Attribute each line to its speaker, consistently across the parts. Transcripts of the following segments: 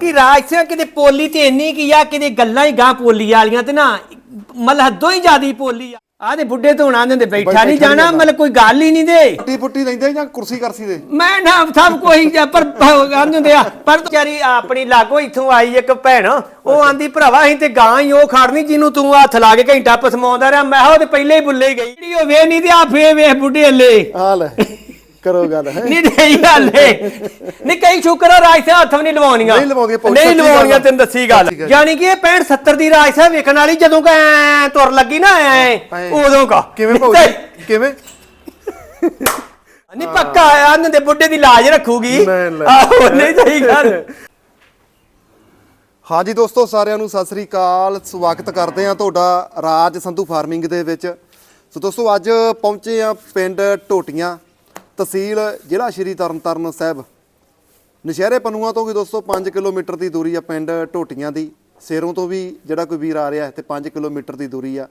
Speaker 1: ਕਿ ਰਾਜ ਸਿੰਘ ਕਿਤੇ ਪੋਲੀ ਤੇ ਇੰਨੀ ਕੀ ਆ ਕਿਤੇ ਗੱਲਾਂ ਹੀ ਗਾਂ ਪੋਲੀ ਵਾਲੀਆਂ ਤੇ ਨਾ ਮਤਲਬ ਹੱਦੋਂ ਹੀ ਜ਼ਿਆਦੀ ਪੋਲੀ ਆ। ਆਹ ਤੇ ਬੁੱਢੇ ਤੋਂ ਹੋਣਾ ਦਿੰਦੇ ਬੈਠਾ ਨਹੀਂ ਜਾਣਾ। ਮਤਲਬ ਕੋਈ ਗੱਲ ਹੀ ਨਹੀਂ ਦੇ।
Speaker 2: ਪੁੱਟੀ ਪੁੱਟੀ ਲੈਂਦੇ ਜਾਂ ਕੁਰਸੀ ਕਰਸੀ ਦੇ?
Speaker 1: ਮੈਂ ਨਾ ਸਭ ਕੋਈ ਜਾਂ ਪਰ ਹੁੰਦੇ ਆ। ਪਰ ਵਿਚਾਰੀ ਆਪਣੀ ਲਾਗੋ ਇੱਥੋਂ ਆਈ ਇੱਕ ਭੈਣ ਉਹ ਆਂਦੀ ਭਰਾਵਾ ਅਸੀਂ ਤੇ ਗਾਂ ਹੀ ਉਹ ਖੜਨੀ ਜਿਹਨੂੰ ਤੂੰ ਹੱਥ ਲਾ ਕੇ ਘੰਟਾ ਪਸਮਾਉਂਦਾ ਰਿਹਾ। ਮੈਂ ਉਹ ਤੇ ਪਹਿਲੇ ਹੀ ਬੁੱਲੇ ਹੀ ਗਈ। ਜਿਹੜੀ ਉਹ ਵੇ ਨਹੀਂ ਤੇ ਆ ਫੇ ਵੇ ਬੁੱਢੇ ਹੱਲੇ।
Speaker 2: ਆ ਲੈ। ਕਰੋ ਗੱਲ ਹੈ।
Speaker 1: ਨਹੀਂ ਨਹੀਂ ਗੱਲ ਏ ਨਹੀਂ ਕਈ ਸ਼ੁਕਰ ਰਾਜ ਸਾਹਿਬ ਹੱਥ ਵੀ ਨਹੀਂ ਲਵਾਉਣੀਆਂ।
Speaker 2: ਨਹੀਂ ਲਵਾਉਂਦੀਆਂ, ਭਾਊ,
Speaker 1: ਨਹੀਂ
Speaker 2: ਸੱਚੀ ਗੱਲ
Speaker 1: ਲਵਾਉਣੀਆਂ
Speaker 2: ਆ।
Speaker 1: ਤੈਨੂੰ ਦੱਸੀ ਗੱਲ। ਯਾਨੀ ਕਿ ਇਹ 65 70 ਦੀ ਰਾਜ ਸਾਹਿਬ ਵੇਖਣ ਵਾਲੀ ਜਦੋਂ ਕਿ ਐਂ ਤੁਰ ਲੱਗੀ ਨਾ ਐ
Speaker 2: ਐਂ।
Speaker 1: ਉਦੋਂ ਕਾ।
Speaker 2: ਕਿਵੇਂ ਭਾਉ ਜੀ ਕਿਵੇਂ?
Speaker 1: ਨਹੀਂ ਪੱਕਾ ਆਨੰਦ ਦੇ ਬੁੱਢੇ ਦੀ ਲਾਜ ਰੱਖੂਗੀ।
Speaker 2: ਨਹੀਂ।
Speaker 1: ਆਹੋ ਨਹੀਂ ਸਹੀ ਗੱਲ।
Speaker 2: ਹਾਂਜੀ ਦੋਸਤੋ ਸਾਰਿਆਂ ਨੂੰ ਸਤਿ ਸ੍ਰੀ ਅਕਾਲ। ਸਵਾਗਤ ਕਰਦੇ ਆ ਤੁਹਾਡਾ ਰਾਜ ਸੰਧੂ ਫਾਰਮਿੰਗ ਦੇ ਵਿੱਚ। ਸੋ ਦੋਸਤੋ ਅੱਜ ਪਹੁੰਚੇ ਆ ਪਿੰਡ ਟੋਟੀਆਂ ਤਹਿਸੀਲ ਜ਼ਿਲ੍ਹਾ ਸ਼੍ਰੀ ਤਰਨਤਾਰਨ ਸਾਹਿਬ। ਨਸ਼ਹਿਰੇ ਪਨੂਆ ਤੋਂ ਵੀ ਦੋਸਤੋ 5 ਕਿਲੋਮੀਟਰ ਦੀ ਦੂਰੀ ਆ ਪਿੰਡ ਟੋਟੀਆਂ ਦੀ। ਸੇਰੋਂ ਤੋਂ ਵੀ ਜਿਹੜਾ ਕੋਈ ਵੀਰ ਆ ਰਿਹਾ ਤੇ 5 ਕਿਲੋਮੀਟਰ ਦੀ ਦੂਰੀ ਆ।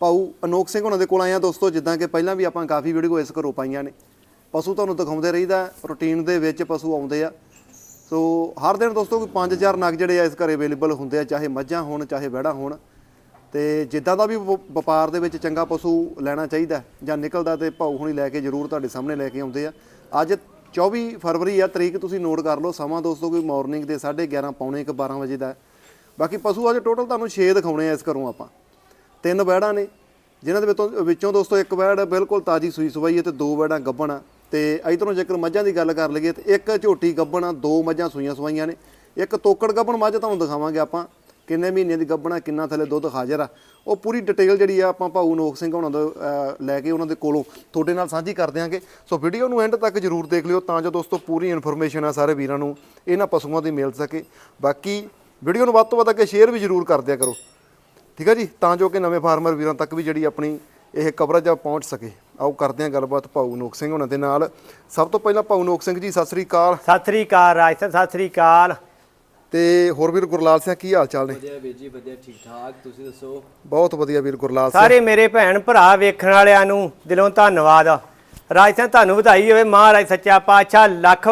Speaker 2: ਭਾਊ ਅਨੋਖ ਸਿੰਘ ਉਹਨਾਂ ਦੇ ਕੋਲ ਆਏ ਆ ਦੋਸਤੋ, ਜਿੱਦਾਂ ਕਿ ਪਹਿਲਾਂ ਵੀ ਆਪਾਂ ਕਾਫੀ ਵੀਡੀਓ ਇਸ ਘਰੋਂ ਪਾਈਆਂ ਨੇ। ਪਸ਼ੂ ਤੁਹਾਨੂੰ ਦਿਖਾਉਂਦੇ ਰਹੀਦਾ ਰੂਟੀਨ ਦੇ ਵਿੱਚ ਪਸ਼ੂ ਆਉਂਦੇ ਆ। ਸੋ ਹਰ ਦਿਨ ਦੋਸਤੋ ਕੋਈ 5000 ਨਗ ਜਿਹੜੇ ਆ ਇਸ ਘਰੇ ਅਵੇਲੇਬਲ ਹੁੰਦੇ ਆ, ਚਾਹੇ ਮੱਝਾਂ ਹੋਣ, ਚਾਹੇ ਵਹਿੜਾਂ ਹੋਣ। ਤੇ ਜਿੱਦਾਂ ਦਾ ਵੀ ਵਪਾਰ ਦੇ ਵਿੱਚ ਚੰਗਾ ਪਸ਼ੂ ਲੈਣਾ ਚਾਹੀਦਾ ਜਾਂ ਨਿਕਲਦਾ ਤੇ ਭਾਊ ਹੁਣੀ ਲੈ ਕੇ ਜ਼ਰੂਰ ਤੁਹਾਡੇ ਸਾਹਮਣੇ ਲੈ ਕੇ ਆਉਂਦੇ ਆ। ਅੱਜ 24 ਫਰਵਰੀ ਆ, ਤਰੀਕ ਤੁਸੀਂ ਨੋਟ ਕਰ ਲਓ, ਸਮਾਂ ਦੋਸਤੋ ਕੋਈ ਮਾਰਨਿੰਗ ਦੇ 11:30 ਪੌਣੇ 1 12 ਵਜੇ ਦਾ ਬਾਕੀ ਪਸ਼ੂ ਅੱਜ ਟੋਟਲ ਤੁਹਾਨੂੰ 6 ਦਿਖਾਉਣੇ ਆ ਇਸ ਘਰੋਂ ਆਪਾਂ। ਤਿੰਨ ਵਹਿੜਾਂ ਨੇ, ਜਿਨ੍ਹਾਂ ਦੇ ਵਿੱਚੋਂ ਵਿੱਚੋਂ ਦੋਸਤੋ ਇੱਕ ਵਹਿੜ ਬਿਲਕੁਲ ਤਾਜੀ ਸੂਈ ਸਵਾਈ ਹੈ ਤੇ ਦੋ ਬੈੜਾਂ ਗੱਭਣ ਆ। ਤੇ ਇਧਰੋਂ ਜੇਕਰ ਮੱਝਾਂ ਦੀ ਗੱਲ ਕਰ ਲਈਏ ਤੇ ਇੱਕ ਝੋਟੀ ਗੱਭਣ ਆ, ਦੋ ਮੱਝਾਂ ਸੂਈਆਂ ਸਵਾਈਆਂ ਨੇ। ਇੱਕ ਤੋਕੜ ਗੱਭਣ ਮੱਝ ਤੁਹਾਨੂੰ ਦਿਖਾਵਾਂਗੇ ਆਪਾਂ। ਕਿੰਨੇ ਮਹੀਨੇ ਦੀ ਗੱਭਣਾ, ਕਿੰਨਾ ਥੱਲੇ ਦੁੱਧ ਹਾਜ਼ਰ ਆ। ਉਹ ਪੂਰੀ ਡਿਟੇਲ ਜਿਹੜੀ ਆ ਆਪਾਂ ਭਾਊ ਨੋਕ ਸਿੰਘ ਉਹਨਾਂ ਦਾ ਲੈ ਕੇ ਉਹਨਾਂ ਦੇ ਕੋਲੋਂ ਤੁਹਾਡੇ ਨਾਲ ਸਾਂਝੀ ਕਰ ਦਿਆਂਗੇ। ਸੋ ਵੀਡੀਓ ਨੂੰ ਐਂਡ ਤੱਕ ਜਰੂਰ ਦੇਖ ਲਿਓ ਤਾਂ ਜੋ ਦੋਸਤੋ ਪੂਰੀ ਇਨਫੋਰਮੇਸ਼ਨ ਆ ਸਾਰੇ ਵੀਰਾਂ ਨੂੰ, ਇਹਨਾਂ ਪਸ਼ੂਆਂ ਦੀ ਮਿਲ ਸਕੇ। ਬਾਕੀ ਵੀਡੀਓ ਨੂੰ ਵੱਧ ਤੋਂ ਵੱਧ ਅੱਗੇ ਸ਼ੇਅਰ ਵੀ ਜਰੂਰ ਕਰ ਦਿਆ ਕਰੋ। ਠੀਕ ਹੈ ਜੀ? ਤਾਂ ਜੋ ਕਿ ਨਵੇਂ ਫਾਰਮਰ ਵੀਰਾਂ ਤੱਕ ਵੀ ਜਿਹੜੀ ਆਪਣੀ ਇਹ ਕਵਰੇਜ ਆ ਪਹੁੰਚ ਸਕੇ। ਆਓ ਕਰਦੇ ਹਾਂ ਗੱਲਬਾਤ ਭਾਊ ਨੋਕ ਸਿੰਘ ਉਹਨਾਂ ਦੇ ਨਾਲ। ਸਭ ਤੋਂ ਪਹਿਲਾਂ ਭਾਊ ਨੋਕ ਸਿੰਘ ਜੀ, ਸਤਿ ਸ੍ਰੀ ਅਕਾਲ।
Speaker 1: ਸਤਿ ਸ੍ਰੀ ਅਕਾਲ ਰਾਜ ਸਾਹਿਬ ਸਤਿ ਸ੍ਰੀ ਅਕਾਲ।
Speaker 2: ਤੇ ਹੋਰ ਵੀਰ ਗੁਰਲਾਲ ਸਿੰਘ ਕੀ ਹਾਲ ਚਾਲ ਨੇ?
Speaker 3: ਵਧੀਆ ਵੀਰ ਜੀ ਵਧੀਆ ਠੀਕ ਠਾਕ ਤੁਸੀਂ ਦੱਸੋ?
Speaker 2: ਬਹੁਤ ਵਧੀਆ ਵੀਰ ਗੁਰਲਾਲ ਸਿੰਘ।
Speaker 1: ਸਾਰੇ ਮੇਰੇ ਭੈਣ ਭਰਾ ਵੇਖਣ ਵਾਲਿਆਂ ਨੂੰ ਦਿਲੋਂ ਧੰਨਵਾਦ। ਰਾਜ ਸਾਹਿਬ ਤੁਹਾਨੂੰ ਵਧਾਈ ਹੋਵੇ। ਮਹਾਰਾਜ ਸੱਚਾ ਪਾਤਸ਼ਾਹ ਲੱਖ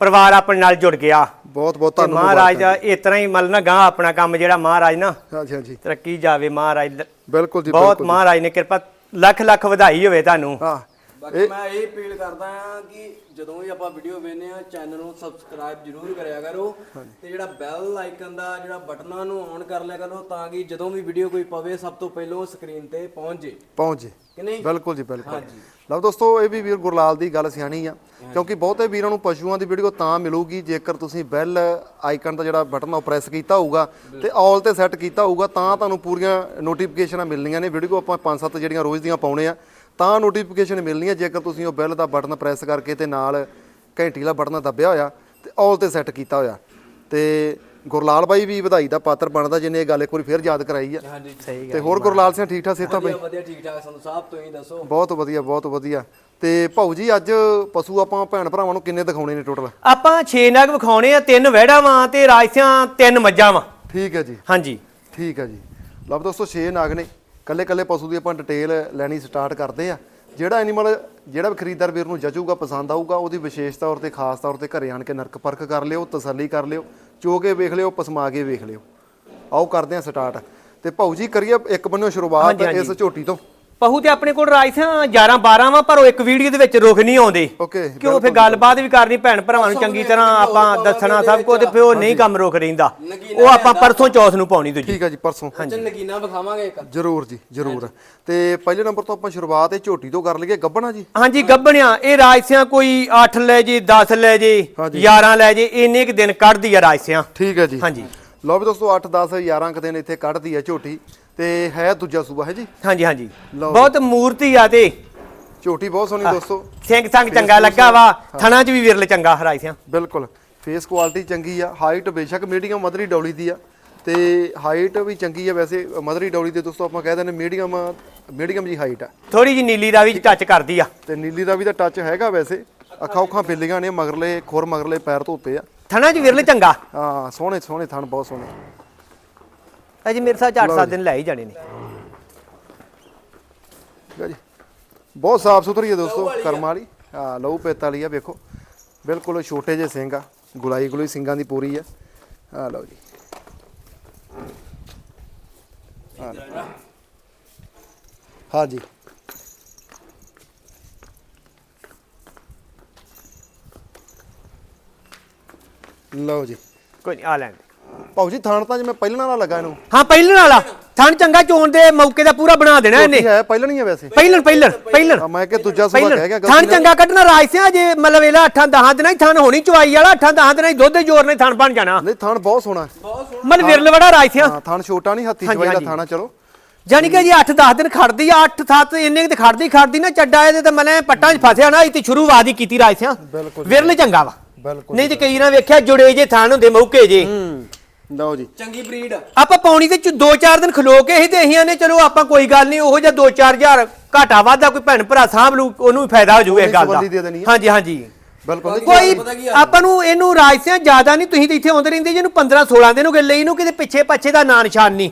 Speaker 1: ਪਰਿਵਾਰ ਆਪਣੇ ਨਾਲ ਜੁੜ ਗਿਆ।
Speaker 2: ਬਹੁਤ ਬਹੁਤ ਧੰਨਵਾਦ
Speaker 1: ਮਹਾਰਾਜ ਦਾ ਇਸ ਤਰ੍ਹਾਂ ਹੀ ਮਤਲਬ ਨਾ ਗਾਂ ਆਪਣਾ ਕੰਮ ਜਿਹੜਾ ਮਹਾਰਾਜ ਨਾ।
Speaker 2: ਹਾਂਜੀ ਹਾਂਜੀ।
Speaker 1: ਤਰੱਕੀ ਜਾਵੇ ਮਹਾਰਾਜ।
Speaker 2: ਬਿਲਕੁਲ ਜੀ
Speaker 1: ਬਹੁਤ ਮਹਾਰਾਜ ਨੇ ਕਿਰਪਾ ਲੱਖ ਲੱਖ ਵਧਾਈ ਹੋਵੇ ਤੁਹਾਨੂੰ।
Speaker 2: ਹਾਂ।
Speaker 3: ਬਾਕੀ ਮੈਂ ਇਹ ਅਪੀਲ ਕਰਦਾ ਆ ਕਿ ਜਦੋਂ ਵੀ ਆਪਾਂ ਵੀਡੀਓ ਵੇਖਨੇ ਆ ਚੈਨਲ ਨੂੰ ਸਬਸਕ੍ਰਾਈਬ ਜਰੂਰ ਕਰਿਆ ਕਰੋ ਤੇ ਜਿਹੜਾ ਬੈਲ ਆਈਕਨ ਦਾ ਜਿਹੜਾ ਬਟਨਾਂ ਨੂੰ ਔਨ ਕਰ ਲਿਆ ਕਰੋ ਤਾਂ ਕਿ ਜਦੋਂ ਵੀ ਵੀਡੀਓ ਕੋਈ ਪਵੇ ਸਭ ਤੋਂ ਪਹਿਲਾਂ ਉਹ ਸਕਰੀਨ ਤੇ ਪਹੁੰਚ। ਜੇ
Speaker 2: ਪਹੁੰਚ। ਜੇ
Speaker 3: ਕਿ ਨਹੀਂ?
Speaker 2: ਬਿਲਕੁਲ ਜੀ ਬਿਲਕੁਲ।
Speaker 3: ਹਾਂਜੀ।
Speaker 2: ਲਓ ਦੋਸਤੋ ਇਹ ਵੀ ਵੀਰ ਗੁਰਲਾਲ ਦੀ ਗੱਲ ਸਿਆਣੀ ਆ। ਕਿਉਂਕਿ ਬਹੁਤੇ ਵੀਰਾਂ ਨੂੰ ਪਸ਼ੂਆਂ ਦੀ ਵੀਡੀਓ ਤਾਂ ਮਿਲੂਗੀ ਜੇਕਰ ਤੁਸੀਂ ਬੈਲ ਆਈਕਨ ਦਾ ਜਿਹੜਾ ਬਟਨ ਉਹ ਪ੍ਰੈਸ ਕੀਤਾ ਹੋਊਗਾ ਤੇ ਆਲ ਤੇ ਸੈੱਟ ਕੀਤਾ ਹੋਊਗਾ ਤਾਂ ਤੁਹਾਨੂੰ ਪੂਰੀਆਂ ਨੋਟੀਫਿਕੇਸ਼ਨਾਂ ਮਿਲਣੀਆਂ ਨੇ। ਵੀਡੀਓ ਆਪਾਂ ਪੰਜ ਸੱਤ ਜਿਹੜੀਆਂ ਰੋਜ਼ ਦੀਆਂ ਪਾਉਣੇ ਆ। ਤਾਂ ਨੋਟੀਫਿਕੇਸ਼ਨ ਮਿਲਣੀ ਹੈ ਜੇਕਰ ਤੁਸੀਂ ਉਹ ਬੈਲ ਦਾ ਬਟਨ ਪ੍ਰੈਸ ਕਰਕੇ ਤੇ ਨਾਲ ਘੰਟੀ ਦਾ ਬਟਨ ਦੱਬਿਆ ਹੋਇਆ ਤੇ ਆਲ ਤੇ ਸੈੱਟ ਕੀਤਾ ਹੋਇਆ। ਤੇ ਗੁਰਲਾਲ ਬਾਈ ਵੀ ਵਧਾਈ ਦਾ ਪਾਤਰ ਬਣਦਾ ਜਿਹਨੇ ਇਹ ਗੱਲ ਇੱਕ ਵਾਰੀ ਫੇਰ ਯਾਦ ਕਰਾਈ ਆ।
Speaker 3: ਹਾਂਜੀ
Speaker 1: ਸਹੀ
Speaker 2: ਤੇ ਹੋਰ ਗੁਰਲਾਲ ਸਿੰਘ ਠੀਕ ਠਾਕ ਸੇਤਾ ਬਾਈ?
Speaker 3: ਵਧੀਆ ਵਧੀਆ ਠੀਕ ਠਾਕ ਸੰਧੂ ਸਾਹਿਬ ਤੁਸੀਂ ਦੱਸੋ।
Speaker 2: ਬਹੁਤ ਵਧੀਆ ਬਹੁਤ ਵਧੀਆ। ਤੇ ਭਾਊ ਜੀ ਅੱਜ ਪਸ਼ੂ ਆਪਾਂ ਭੈਣ ਭਰਾਵਾਂ ਨੂੰ ਕਿੰਨੇ ਦਿਖਾਉਣੇ ਨੇ ਟੋਟਲ
Speaker 1: ਆਪਾਂ 6 ਨਗ ਵਿਖਾਉਣੇ ਆ ਤਿੰਨ ਵਹਿੜਾਂ ਵਾਂ ਤੇ ਰਾਜਸਿਆਂ ਤਿੰਨ ਮੱਝਾਂ ਵਾਂ।
Speaker 2: ਠੀਕ ਹੈ ਜੀ।
Speaker 1: ਹਾਂਜੀ।
Speaker 2: ਠੀਕ ਹੈ ਜੀ। ਲਓ ਦੋਸਤੋ 6 ਨਾਗ ਨੇ। ਕੱਲੇ ਕੱਲੇ ਪਸ਼ੂ ਦੀ ਆਪਾਂ ਡਿਟੇਲ ਲੈਣੀ ਸਟਾਰਟ ਕਰਦੇ ਆ। ਜਿਹੜਾ ਐਨੀਮਲ ਜਿਹੜਾ ਵੀ ਖਰੀਦਦਾਰ ਵੀਰ ਨੂੰ ਜਚੂਗਾ ਪਸੰਦ ਆਊਗਾ ਉਹਦੀ ਵਿਸ਼ੇਸ਼ ਤੌਰ ਤੇ ਖਾਸ ਤੌਰ ਤੇ ਘਰੇ ਆਣ ਕੇ ਨਰਕ ਪਰਖ ਕਰ ਲਿਓ ਤਸੱਲੀ ਕਰ ਲਿਓ ਚੋ ਕੇ ਵੇਖ ਲਿਓ ਪਸਮਾ ਕੇ ਵੇਖ ਲਿਓ। ਆਓ ਕਰਦੇ ਆ ਸਟਾਰਟ ਤੇ ਭਾਊ ਜੀ ਕਰੀਏ ਇੱਕ ਬੰਨਿਓ ਸ਼ੁਰੂਆਤ। ਇਸ ਝੋਟੀ ਤੋਂ।
Speaker 1: ਪਹੂ ਤੇ ਆਪਣੇ ਕੋਲ ਰਾਜਸਿਆਂ 11 12 ਵਾਂ ਪਰ ਉਹ ਇੱਕ ਵੀਡੀਓ ਦੇ ਵਿੱਚ ਰੁਕ ਨਹੀਂ ਆਉਂਦੇ।
Speaker 2: ਓਕੇ
Speaker 1: ਕਿਉਂ? ਫਿਰ ਗੱਲਬਾਤ ਵੀ ਕਰਨੀ ਭੈਣ ਭਰਾਵਾਂ ਨੂੰ ਚੰਗੀ ਤਰ੍ਹਾਂ ਆਪਾਂ ਦੱਸਣਾ ਸਭ ਕੁਝ ਤੇ ਫਿਰ ਉਹ ਨਹੀਂ ਕੰਮ ਰੁਕ ਰਹਿੰਦਾ ਉਹ ਆਪਾਂ ਪਰਸੋਂ ਚੌਥ ਨੂੰ ਪਾਉਣੀ ਦੂਜੀ।
Speaker 2: ਠੀਕ ਹੈ ਜੀ ਪਰਸੋਂ।
Speaker 3: ਹਾਂਜੀ ਨਗੀਨਾ ਵਿਖਾਵਾਂਗੇ ਇੱਕ।
Speaker 2: ਜਰੂਰ ਜੀ ਜਰੂਰ। ਤੇ ਪਹਿਲੇ ਨੰਬਰ ਤੋਂ ਆਪਾਂ ਸ਼ੁਰੂਆਤ ਇਹ ਝੋਟੀ ਤੋਂ ਕਰ ਲਈਏ ਗੱਬਣਾ ਜੀ।
Speaker 1: ਹਾਂਜੀ ਗੱਬਣਿਆ ਇਹ ਰਾਜਸਿਆਂ ਕੋਈ 8 ਲੈ ਜੇ 10 ਲੈ ਜੇ
Speaker 2: ਹਾਂਜੀ।
Speaker 1: 11 ਲੈ ਜੇ ਇੰਨੇ ਕੁ ਦਿਨ ਕੱਢਦੀ ਆ ਰਾਜਸਿਆਂ।
Speaker 2: ਠੀਕ ਹੈ ਜੀ।
Speaker 1: ਹਾਂਜੀ।
Speaker 2: ਲਓ ਵੀ ਦੋਸਤੋ 8 10 11 ਕੁ ਦਿਨ ਇੱਥੇ ਕੱਢਦੀ ਹੈ ਝੋਟੀ। ਤੇ ਹੈ ਦੂਜਾ ਸੂਬਾ ਹੈ ਜੀ?
Speaker 1: ਹਾਂਜੀ ਹਾਂਜੀ।
Speaker 2: ਲਓ।
Speaker 1: ਬਹੁਤ ਮੂਰਤੀ ਆ ਤੇ।
Speaker 2: ਝੋਟੀ ਬਹੁਤ ਸੋਹਣੀ ਦੋਸਤੋ।
Speaker 1: ਸਿੰਘ ਸੰਗ ਚੰਗਾ ਲੱਗਾ ਵਾ। ਥਣਾ 'ਚ ਵੀ ਵਿਰਲ ਚੰਗਾ ਰਾਜਸਿਆਂ
Speaker 2: ਬਿਲਕੁਲ। ਫੇਸ ਕੁਆਲਿਟੀ ਚੰਗੀ ਆ। ਹਾਈਟ ਬੇਸ਼ੱਕ ਮੀਡੀਅਮ ਮਦਰੀ ਡੌਲੀ ਦੀ ਆ। ਤੇ ਹਾਈਟ ਵੀ ਚੰਗੀ ਆ ਵੈਸੇ ਮਦਰੀ ਡੌਲੀ ਦੇ ਦੋਸਤੋ ਆਪਾਂ ਕਹਿ ਦਿੰਦੇ ਮੀਡੀਅਮ ਮੀਡੀਅਮ ਜੀ ਹਾਈਟ ਆ।
Speaker 1: ਥੋੜੀ ਜੀ ਨੀਲੀ ਦਾ ਵੀ ਟੱਚ ਕਰਦੀ ਆ।
Speaker 2: ਤੇ ਨੀਲੀ ਦਾ ਵੀ ਤਾਂ ਟੱਚ ਹੈਗਾ ਵੈਸੇ। ਅੱਖਾਂ ਉੱਖਾਂ ਬਿੱਲੀਆਂ ਨੇ ਮਗਰਲੇ ਖੁਰ ਮਗਰਲੇ ਪੈਰ ਧੋਤੇ ਆ।
Speaker 1: ਥਣਾ 'ਚ ਵਿਰਲ ਚੰਗਾ।
Speaker 2: ਹਾਂ ਸੋਹਣੇ ਸੋਹਣੇ ਥਣ ਬਹੁਤ ਸੋਹਣੇ।
Speaker 1: ਅਜੇ ਮੇਰੇ ਸਾਹ 8-7 ਦਿਨ ਲੈ ਹੀ ਜਾਣੇ ਨੇ।
Speaker 2: ਠੀਕ ਆ ਜੀ। ਬਹੁਤ ਸਾਫ਼ ਸੁਥਰੀ ਹੈ ਦੋਸਤੋ ਕਰਮ ਵਾਲੀ। ਹਾਂ ਲਹੂ ਪੇਤ ਵਾਲੀ ਆ ਵੇਖੋ। ਬਿਲਕੁਲ ਛੋਟੇ ਜਿਹੇ ਸਿੰਘ ਆ ਗੁਲਾਈ ਗੁਲਾਈ ਸਿੰਘਾਂ ਦੀ ਪੂਰੀ ਆ। ਆ ਲਓ ਜੀ। ਹਾਂ। ਜੀ। ਲਓ ਜੀ।
Speaker 1: ਕੋਈ ਨੀ, ਆ ਲੈਣ
Speaker 2: ਭਾਊ ਜੀ ਥਾਣ ਤਾਂ ਜਿਵੇਂ ਪਹਿਲਾਂ ਨਾਲ ਲੱਗਾ ਇਹਨੂੰ।
Speaker 1: ਹਾਂ ਪਹਿਲਣ ਵਾਲਾ। ਥਣ ਚੰਗਾ ਚੋਣ ਦੇ ਮੌਕੇ ਦਾ ਪੂਰਾ ਬਣਾ ਦੇਣਾ ਇਹਨੇ।
Speaker 2: ਝੋਟੀ ਹੈ ਪਹਿਲਾਂ ਨਹੀਂ ਹੈ ਵੈਸੇ।
Speaker 1: ਪਹਿਲਣ ਪਹਿਲਣ ਪਹਿਲਣ।
Speaker 2: ਮੈਂ ਕਿ ਦੂਜਾ ਸੁਭਾ ਕਹਿ ਗਿਆ
Speaker 1: ਪਹਿਲਣ ਥਣ ਚੰਗਾ ਕੱਢਣਾ ਰਾਜ ਸਿਆ ਜੇ ਮਤਲਬ ਇਹਲਾ 8 10 ਦਿਨਾਂ ਹੀ ਥਣ ਹੋਣੀ ਚਵਾਈ ਵਾਲਾ 8 10 ਦਿਨਾਂ ਹੀ ਦੁੱਧ ਦੇ ਜ਼ੋਰ ਨੇ ਥਣ ਬਣ ਜਾਣਾ।
Speaker 2: ਨਹੀਂ ਥਾਣ ਬਹੁਤ ਸੋਹਣਾ ਹੈ।
Speaker 3: ਬਹੁਤ ਸੋਹਣਾ।
Speaker 1: ਮਨ ਵਿਰਲ ਵੜਾ ਰਾਜ ਸਿਆ
Speaker 2: ਹਾਂ ਥਾਣ ਛੋਟਾ ਨਹੀਂ ਹੱਥੀ
Speaker 1: ਹਾਂਜੀ,
Speaker 2: ਚਵਾਈ ਦਾ
Speaker 1: ਹਾਂਜੀ।
Speaker 2: ਥਾਣਾ ਚਲੋ।
Speaker 1: ਜਾਨੀ ਕਿ ਜੀ 8 10 ਦਿਨ ਖੜਦੀ ਆ 8 7 ਇੰਨੇ ਕੁ ਤੇ ਖੜਦੀ ਖੜਦੀ ਨਾ ਚੱਡਾ ਇਹਦੇ ਤੇ ਮਨੇ ਪੱਟਾਂ 'ਚ ਫਸਿਆ ਨਾ ਇਤੀ ਸ਼ੁਰੂਆਤ ਹੀ ਕੀਤੀ ਰਾਜ ਸਿਆ
Speaker 2: ਬਿਲਕੁਲ
Speaker 1: ਵਿਰਲ ਚੰਗਾ ਵਾ।
Speaker 2: ਬਿਲਕੁਲ
Speaker 1: ਨਹੀਂ ਤੇ ਕਈ ਨਾ ਵੇਖਿਆ ਜੁੜੇ ਜੇ ਥਣ ਹੁੰਦੇ ਮੌਕੇ ਜੇ।
Speaker 2: ਹੂੰ। ਲਓ ਜੀ।
Speaker 3: ਚੰਗੀ ਬਰੀਡ
Speaker 1: ਆਪਾਂ ਪੌਣੀ ਤੇ 2-4 ਦਿਨ ਖਲੋ ਕੇ ਹੀ ਤੇ ਅਸੀਂ ਨੇ ਚਲੋ ਆਪਾਂ ਕੋਈ ਗੱਲ ਨਹੀਂ ਉਹੋ ਜਿਹਾ 2-4000 ਘਾਟਾ ਵਾਧਾ ਕੋਈ ਭੈਣ ਭਰਾ ਸਾਂਭ ਲੂ ਉਹਨੂੰ ਵੀ ਫਾਇਦਾ ਹੋ ਜਾਊਗਾ ਇਹ ਗੱਲ ਦਾ।
Speaker 2: ਸਬੰਧੀ ਦੇ ਦੇਣੀ ਆ।
Speaker 1: ਹਾਂਜੀ ਹਾਂਜੀ।
Speaker 2: ਬਿਲਕੁਲ।
Speaker 1: ਕੋਈ
Speaker 3: ਪਤਾ ਕੀ ਆ?
Speaker 1: ਆਪਾਂ ਨੂੰ ਇਹਨੂੰ ਰਾਜਸਿਆਂ ਜ਼ਿਆਦਾ ਨਹੀਂ ਤੁਸੀਂ ਤੇ ਇੱਥੇ ਆਉਂਦੇ ਰਹਿੰਦੇ ਜਿਹਨੂੰ 15-16 ਦਿਨ ਹੋ ਗਏ ਲਈ ਨੂੰ ਕਿਤੇ ਪਿੱਛੇ ਪੱਛੇ ਦਾ ਨਾਂ ਨਿਸ਼ਾਨ ਨਹੀਂ।